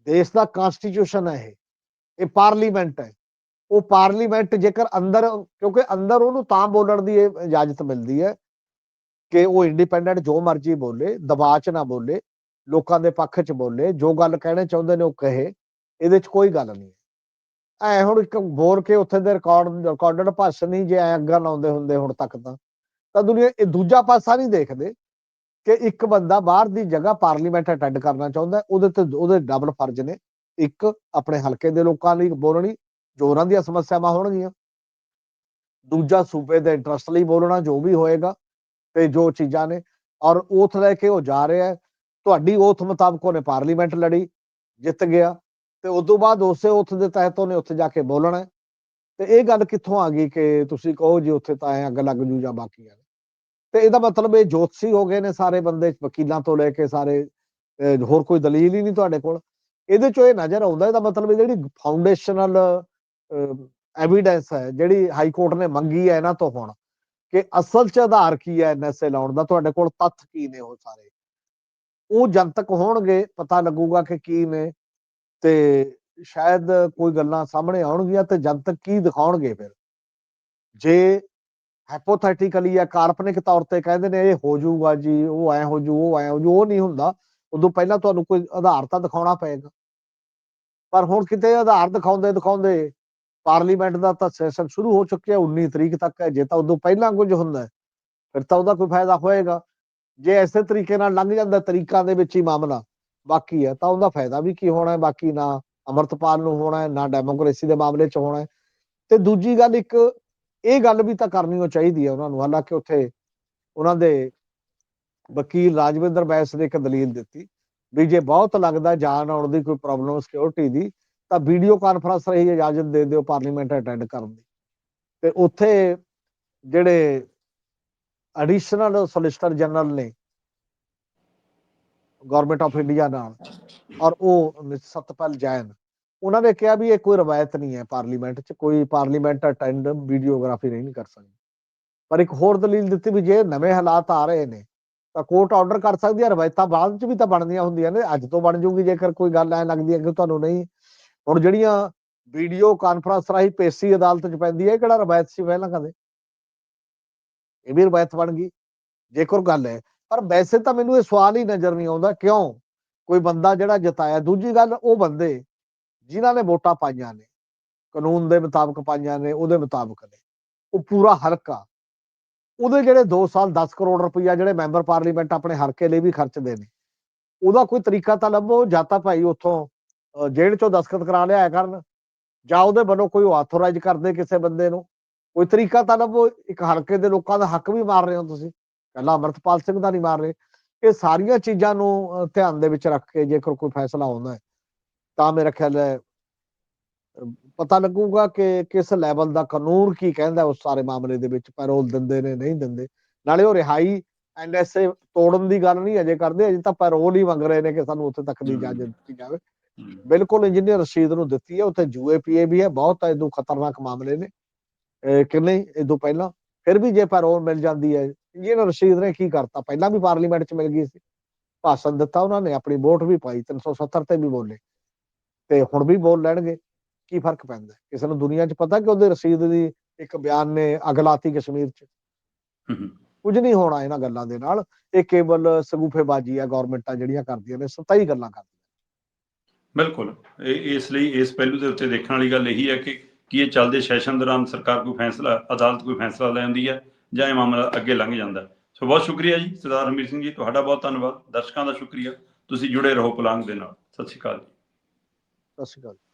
ਦੇਸ਼ ਦਾ ਕਨਸਟੀਟਿਊਸ਼ਨ ਹੈ ਇਹ ਇਹ ਪਾਰਲੀਮੈਂਟ ਹੈ। ਉਹ ਪਾਰਲੀਮੈਂਟ ਜੇਕਰ ਅੰਦਰ, ਕਿਉਂਕਿ ਅੰਦਰ ਉਹਨੂੰ ਤਾਂ ਬੋਲਣ ਦੀ ਇਹ ਇਜਾਜ਼ਤ ਮਿਲਦੀ ਹੈ ਕਿ ਉਹ ਇੰਡੀਪੈਂਡੈਂਟ ਜੋ ਮਰਜ਼ੀ ਬੋਲੇ, ਦਬਾਅ 'ਚ ਨਾ ਬੋਲੇ, ਲੋਕਾਂ ਦੇ ਪੱਖ 'ਚ ਬੋਲੇ, ਜੋ ਗੱਲ ਕਹਿਣਾ ਚਾਹੁੰਦੇ ਨੇ ਉਹ ਕਹੇ, ਇਹਦੇ 'ਚ ਕੋਈ ਗੱਲ ਨਹੀਂ ਐ ਹੁਣ ਇੱਕ ਬੋਲ ਕੇ ਉੱਥੇ ਦੇ ਰਿਕਾਰਡ ਰਿਕਾਰਡਡ ਭਾਸ਼ਣ ਨਹੀਂ, ਜੇ ਐ ਅੱਗਾ ਲਾਉਂਦੇ ਹੁੰਦੇ ਹੁਣ ਤੱਕ ਤਾਂ। ਤਾਂ ਦੁਨੀਆ, ਇਹ ਦੂਜਾ ਪਾਸਾ ਨਹੀਂ ਦੇਖਦੇ ਕਿ ਇੱਕ ਬੰਦਾ ਬਾਹਰ ਦੀ ਜਗ੍ਹਾ ਪਾਰਲੀਮੈਂਟ ਅਟੈਂਡ ਕਰਨਾ ਚਾਹੁੰਦਾ, ਉਹਦੇ ਤੇ, ਉਹਦੇ ਡਬਲ ਫਰਜ਼ ਨੇ। ਇੱਕ, ਆਪਣੇ ਹਲਕੇ ਦੇ ਲੋਕਾਂ ਲਈ ਬੋਲਣੀ ਜੋ ਉਹਨਾਂ ਦੀਆਂ ਸਮੱਸਿਆਵਾਂ ਹੋਣਗੀਆਂ। ਦੂਜਾ, ਸੂਬੇ ਦੇ ਇੰਟਰਸਟ ਲਈ ਬੋਲਣਾ, ਜੋ ਵੀ ਹੋਏਗਾ। ਤੇ ਜੋ ਚੀਜ਼ਾਂ ਨੇ, ਔਰ ਉਥ ਲੈ ਕੇ ਉਹ ਜਾ ਰਿਹਾ ਹੈ। ਤੁਹਾਡੀ ਉਥ ਮੁਤਾਬਕ ਉਹਨੇ ਪਾਰਲੀਮੈਂਟ ਲੜੀ, ਜਿੱਤ ਗਿਆ, ਤੇ ਉਸ ਤੋਂ ਬਾਅਦ ਉਸੇ ਉਥ ਦੇ ਤਹਿਤ ਉਹਨੇ ਉੱਥੇ ਜਾ ਕੇ ਬੋਲਣਾ ਤੇ ਇਹ ਗੱਲ ਕਿੱਥੋਂ ਆ ਗਈ ਕਿ ਤੁਸੀਂ ਕਹੋ ਜੀ ਉੱਥੇ ਤਾਂ ਐ ਅੱਗ ਲੱਗ ਜੂ ਜਾਂ ਬਾਕੀਆਂ ਆ। ਤੇ ਇਹਦਾ ਮਤਲਬ ਇਹ ਜੋਤਸੀ ਹੋ ਗਏ ਨੇ ਸਾਰੇ ਬੰਦੇ, ਵਕੀਲਾਂ ਤੋਂ ਲੈ ਕੇ ਸਾਰੇ ਹੋਰ ਕੋਈ ਦਲੀਲ ਹੀ ਨਹੀਂ ਤੁਹਾਡੇ ਕੋਲ। ਇਹਦੇ ਚੋਂ ਇਹ ਨਜ਼ਰ ਆਉਂਦਾ, ਇਹਦਾ ਮਤਲਬ ਇਹ ਜਿਹੜੀ ਫਾਊਂਡੇਸ਼ਨਲ ਐਵੀਡੈਂਸ ਹੈ, ਜਿਹੜੀ ਹਾਈ ਕੋਰਟ ਨੇ ਮੰਗੀ ਹੈ ਇਹਨਾਂ ਤੋਂ ਹੁਣ। ਕਿ ਅਸਲ ਚ ਆਧਾਰ ਕੀ ਹੈ ਐਨਐਸਏ ਲਾਉਣ ਦਾ? ਤੁਹਾਡੇ ਕੋਲ ਤੱਥ ਕੀ ਨੇ ਉਹ ਸਾਰੇ? ਉਹ ਜਨਤਕ ਹੋਣਗੇ, ਪਤਾ ਲੱਗੂਗਾ ਕਿ ਕੀ ਨੇ ਤੇ ਸ਼ਾਇਦ ਕੋਈ ਗੱਲਾਂ ਸਾਹਮਣੇ ਆਉਣਗੀਆਂ ਤੇ ਜਨਤਕ ਕੀ ਦਿਖਾਉਣਗੇ ਫਿਰ? ਜੇ ਹਾਈਪੋਥੈਟਿਕਲੀ ਜਾਂ ਕਾਰਪਨਿਕ ਤੌਰ ਤੇ ਕਹਿੰਦੇ ਨੇ ਇਹ ਹੋ ਜਾਊਗਾ ਜੀ, ਉਹ ਐ ਹੋ ਜੂ ਉਹ ਐ ਹੋ ਜੂ ਉਹ ਨਹੀਂ ਹੁੰਦਾ। ਉਦੋਂ ਪਹਿਲਾਂ ਤੁਹਾਨੂੰ ਕੋਈ ਆਧਾਰ ਤਾਂ ਦਿਖਾਉਣਾ ਪਏਗਾ। ਪਰ ਹੁਣ ਕਿਤੇ ਆਧਾਰ ਦਿਖਾਉਂਦੇ ਦਿਖਾਉਂਦੇ ਪਾਰਲੀਮੈਂਟ ਦਾ ਤਾਂ ਸੈਸ਼ਨ ਸ਼ੁਰੂ ਹੋ ਚੁੱਕਿਆ 19 ਤਰੀਕ ਤੱਕ ਹੈ, ਜੇ ਤਾਂ ਉਦੋਂ ਪਹਿਲਾਂ ਕੁਝ ਹੁੰਦਾ ਫਿਰ ਤਾਂ ਉਹਦਾ ਕੋਈ ਫਾਇਦਾ ਹੋਏਗਾ। ਜੇ ਐਸੇ ਤਰੀਕੇ ਨਾਲ ਲੰਘ ਜਾਂਦਾ ਤਰੀਕਾਂ ਦੇ ਵਿੱਚ ਹੀ ਮਾਮਲਾ ਬਾਕੀ ਹੈ, ਤਾਂ ਉਹਦਾ ਫਾਇਦਾ ਵੀ ਕੀ ਹੋਣਾ ਹੈ, ਬਾਕੀ ਨਾ ਅਮਰਤਪਾਲ ਨੂੰ ਹੋਣਾ ਹੈ, ਨਾ ਡੈਮੋਕ੍ਰੇਸੀ ਦੇ ਮਾਮਲੇ 'ਚ ਹੋਣਾ ਹੈ। ਤੇ ਦੂਜੀ ਗੱਲ ਇੱਕ ਇਹ ਗੱਲ ਵੀ ਤਾਂ ਕਰਨੀ ਉਹ ਚਾਹੀਦੀ ਹੈ ਉਹਨਾਂ ਨੂੰ, ਹਾਲਾਂਕਿ ਉੱਥੇ ਉਹਨਾਂ ਦੇ ਵਕੀਲ ਰਾਜਵਿੰਦਰ ਬੈਸ ਨੇ ਇੱਕ ਦਲੀਲ ਦਿੱਤੀ ਵੀ ਜੇ ਬਹੁਤ ਲੱਗਦਾ ਜਾਨ ਆਉਣ ਦੀ ਕੋਈ ਪ੍ਰੋਬਲਮ ਸਿਕਿਉਰਿਟੀ ਦੀ ਤਾਂ ਵੀਡੀਓ ਕਾਨਫਰੰਸ ਰਹੀ ਇਜਾਜ਼ਤ ਦੇ ਦਿਓ ਪਾਰਲੀਮੈਂਟ ਅਟੈਂਡ ਕਰਨ ਦੀ। ਤੇ ਉੱਥੇ ਜਿਹੜੇ ਐਡੀਸ਼ਨਲ ਸੋਲਿਸਟਰ ਜਨਰਲ ਨੇ ਗਵਰਨਮੈਂਟ ਆਫ ਇੰਡੀਆ ਨਾਲ, ਔਰ ਉਹ ਸਤਪਾਲ ਜੈਨ, ਉਹਨਾਂ ਨੇ ਕਿਹਾ ਵੀ ਇਹ ਕੋਈ ਰਵਾਇਤ ਨਹੀਂ ਹੈ ਪਾਰਲੀਮੈਂਟ 'ਚ, ਕੋਈ ਪਾਰਲੀਮੈਂਟ ਅਟੈਂਡ ਵੀਡੀਓਗ੍ਰਾਫੀ ਨਹੀਂ ਕਰ ਸਕਦੀ। ਪਰ ਇੱਕ ਹੋਰ ਦਲੀਲ ਦਿੱਤੀ ਵੀ ਜੇ ਨਵੇਂ ਹਾਲਾਤ ਆ ਰਹੇ ਨੇ, ਤਾਂ ਕੋਰਟ ਆਰਡਰ ਕਰ ਸਕਦੀ ਹੈ, ਰਵਾਇਤਾਂ ਬਾਅਦ 'ਚ ਵੀ ਤਾਂ ਬਣਦੀਆਂ ਹੁੰਦੀਆਂ ਨੇ, ਅੱਜ ਤੋਂ ਬਣ ਜੂਗੀ ਜੇਕਰ ਕੋਈ ਗੱਲ ਐ ਲੱਗਦੀ ਹੈ ਕਿ ਤੁਹਾਨੂੰ ਨਹੀਂ ਹੁਣ ਜਿਹੜੀਆਂ ਵੀਡੀਓ ਕਾਨਫਰੰਸ ਰਾਹੀਂ ਪੇਸ਼ੀ ਅਦਾਲਤ 'ਚ ਪੈਂਦੀ ਹੈ ਕਿਹੜਾ ਰਵਾਇਤ ਸੀ ਪਹਿਲਾਂ ਕਦੇ? ਇਹ ਵੀ ਰਵਾਇਤ ਬਣ ਗਈ। ਜੇਕਰ ਗੱਲ ਹੈ, ਪਰ ਵੈਸੇ ਤਾਂ ਮੈਨੂੰ ਇਹ ਸਵਾਲ ਹੀ ਨਜ਼ਰ ਨਹੀਂ ਆਉਂਦਾ, ਕਿਉਂ? ਕੋਈ ਬੰਦਾ ਜਿਹੜਾ ਜਿਤਾਇਆ, ਦੂਜੀ ਗੱਲ ਉਹ ਬੰਦੇ ਜਿਨ੍ਹਾਂ ਨੇ ਵੋਟਾਂ ਪਾਈਆਂ ਨੇ, ਕਾਨੂੰਨ ਦੇ ਮੁਤਾਬਕ ਪਾਈਆਂ ਨੇ, ਉਹਦੇ ਮੁਤਾਬਕ ਨੇ, ਉਹ ਪੂਰਾ ਹਲਕਾ, ਉਹਦੇ ਜਿਹੜੇ 2 ਸਾਲ 10 ਕਰੋੜ ਰੁਪਈਆ ਜਿਹੜੇ ਮੈਂਬਰ ਪਾਰਲੀਮੈਂਟ ਆਪਣੇ ਹਲਕੇ ਲਈ ਵੀ ਖਰਚਦੇ ਨੇ, ਉਹਦਾ ਕੋਈ ਤਰੀਕਾ ਤਾਂ ਲੱਭੋ, ਜਾਂ ਤਾਂ ਭਾਈ ਉੱਥੋਂ ਜੇਲ੍ਹ ਚੋਂ ਦਸਖਤ ਕਰਾ ਲਿਆ ਕਰਨ, ਜਾਂ ਉਹਦੇ ਵੱਲੋਂ ਕੋਈ ਆਥੋਰਾਈਜ਼ ਕਰਦੇ ਕਿਸੇ ਬੰਦੇ ਨੂੰ? ਕੋਈ ਤਰੀਕਾ ਤਾਂ ਲੱਭੋ, ਇੱਕ ਹਲਕੇ ਦੇ ਲੋਕਾਂ ਦਾ ਹੱਕ ਵੀ ਮਾਰ ਰਹੇ ਹੋ ਤੁਸੀਂ? ਕੱਲਾ ਅਮਰਤਪਾਲ ਸਿੰਘ ਦਾ ਨਹੀਂ ਮਾਰ ਰਹੇ। ਇਹ ਸਾਰੀਆਂ ਚੀਜ਼ਾਂ ਨੂੰ ਧਿਆਨ ਦੇ ਵਿੱਚ ਰੱਖ ਕੇ ਜੇਕਰ ਕੋਈ ਫੈਸਲਾ ਆਉਂਦਾ ਹੈ, ਤਾਂ ਮੇਰਾ ਖਿਆਲ ਹੈ ਪਤਾ ਲੱਗੂਗਾ ਕਿ ਕਿਸ ਲੈਵਲ ਦਾ ਕਾਨੂੰਨ ਕੀ ਕਹਿੰਦਾ ਉਸ ਸਾਰੇ ਮਾਮਲੇ ਦੇ ਵਿੱਚ ਪੈਰੋਲ ਦਿੰਦੇ ਨੇ, ਨਹੀਂ ਦਿੰਦੇ। ਨਾਲੇ ਉਹ ਰਿਹਾਈ ਐਨਐਸਏ ਤੋੜਨ ਦੀ ਗੱਲ ਨਹੀਂ ਅਜੇ ਕਰਦੇ, ਅਜੇ ਤਾਂ ਪੈਰੋਲ ਹੀ ਮੰਗ ਰਹੇ ਨੇ ਕਿ ਸਾਨੂੰ ਉੱਥੇ ਤੱਕ ਦੀ ਇਜਾਜ਼ਤ ਦਿੱਤੀ ਜਾਵੇ। ਬਿਲਕੁਲ ਇੰਜੀਨੀਅਰ ਰਸ਼ੀਦ ਨੂੰ ਦਿੱਤੀ ਹੈ ਉੱਥੇ ਯੂਏਪੀਏ ਵੀ ਹੈ ਬਹੁਤ ਇਦੋਂ ਖਤਰਨਾਕ ਮਾਮਲੇ ਨੇ। ਕਿ ਨਹੀਂ ਇਦੋਂ ਪਹਿਲਾਂ। ਫਿਰ ਵੀ ਜੇ ਪੈਰੋਲ ਮਿਲ ਜਾਂਦੀ ਹੈ ਇੰਜੀਨੀਅਰ ਰਸ਼ੀਦ ਨੇ ਕੀ ਕਰਤਾ? ਪਹਿਲਾਂ ਵੀ ਪਾਰਲੀਮੈਂਟ 'ਚ ਮਿਲ ਗਈ ਸੀ। ਭਾਸ਼ਣ ਦਿੱਤਾ ਉਹਨਾਂ ਨੇ ਆਪਣੀ ਵੋਟ ਵੀ ਪਾਈ 370 ਤੇ ਵੀ ਬੋਲੇ। ਤੇ ਹੁਣ ਵੀ ਬੋਲ ਲੈਣਗੇ ਕੀ ਫ਼ਰਕ ਪੈਂਦਾ? ਕਿਸੇ ਨੂੰ ਦੁਨੀਆ 'ਚ ਪਤਾ ਕਿ ਉਹਦੇ ਰਸ਼ੀਦ ਦੀ ਇੱਕ ਬਿਆਨ ਨੇ ਅਗਲਾਤੀ ਕਸ਼ਮੀਰ 'ਚ? ਕੁਝ ਨਹੀਂ ਹੋਣਾ ਇਹਨਾਂ ਗੱਲਾਂ ਦੇ ਨਾਲ। ਇਹ ਕੇਵਲ ਸਗੂਫੇਬਾਜ਼ੀ ਆ ਗਵਰਨਮੈਂਟਾਂ ਜਿਹੜੀਆਂ ਕਰਦੀਆਂ ਨੇ ਸਤਾਈ ਗੱਲਾਂ ਕਰਦੀਆਂ ਬਿਲਕੁਲ। ਇਹ ਇਸ ਲਈ ਇਸ ਪਹਿਲੂ ਦੇ ਉੱਤੇ ਦੇਖਣ ਵਾਲੀ ਗੱਲ ਇਹੀ ਹੈ ਕਿ ਕੀ ਇਹ ਚੱਲਦੇ ਸੈਸ਼ਨ ਦੌਰਾਨ ਸਰਕਾਰ ਕੋਈ ਫੈਸਲਾ, ਅਦਾਲਤ ਕੋਈ ਫੈਸਲਾ ਲੈ ਆਉਂਦੀ ਹੈ ਜਾਂ ਇਹ ਮਾਮਲਾ ਅੱਗੇ ਲੰਘ ਜਾਂਦਾ ਸੋ ਬਹੁਤ ਸ਼ੁਕਰੀਆ ਜੀ ਸਰਦਾਰ ਹਰਮੀਤ ਸਿੰਘ ਜੀ, ਤੁਹਾਡਾ ਬਹੁਤ ਧੰਨਵਾਦ। ਦਰਸ਼ਕਾਂ ਦਾ ਸ਼ੁਕਰੀਆ। ਤੁਸੀਂ ਜੁੜੇ ਰਹੋ ਪਲਾਂਗ ਦੇ ਨਾਲ। ਸਤਿ ਸ਼੍ਰੀ ਅਕਾਲ ਜੀ। ਸਤਿ ਸ਼੍ਰੀ ਅਕਾਲ।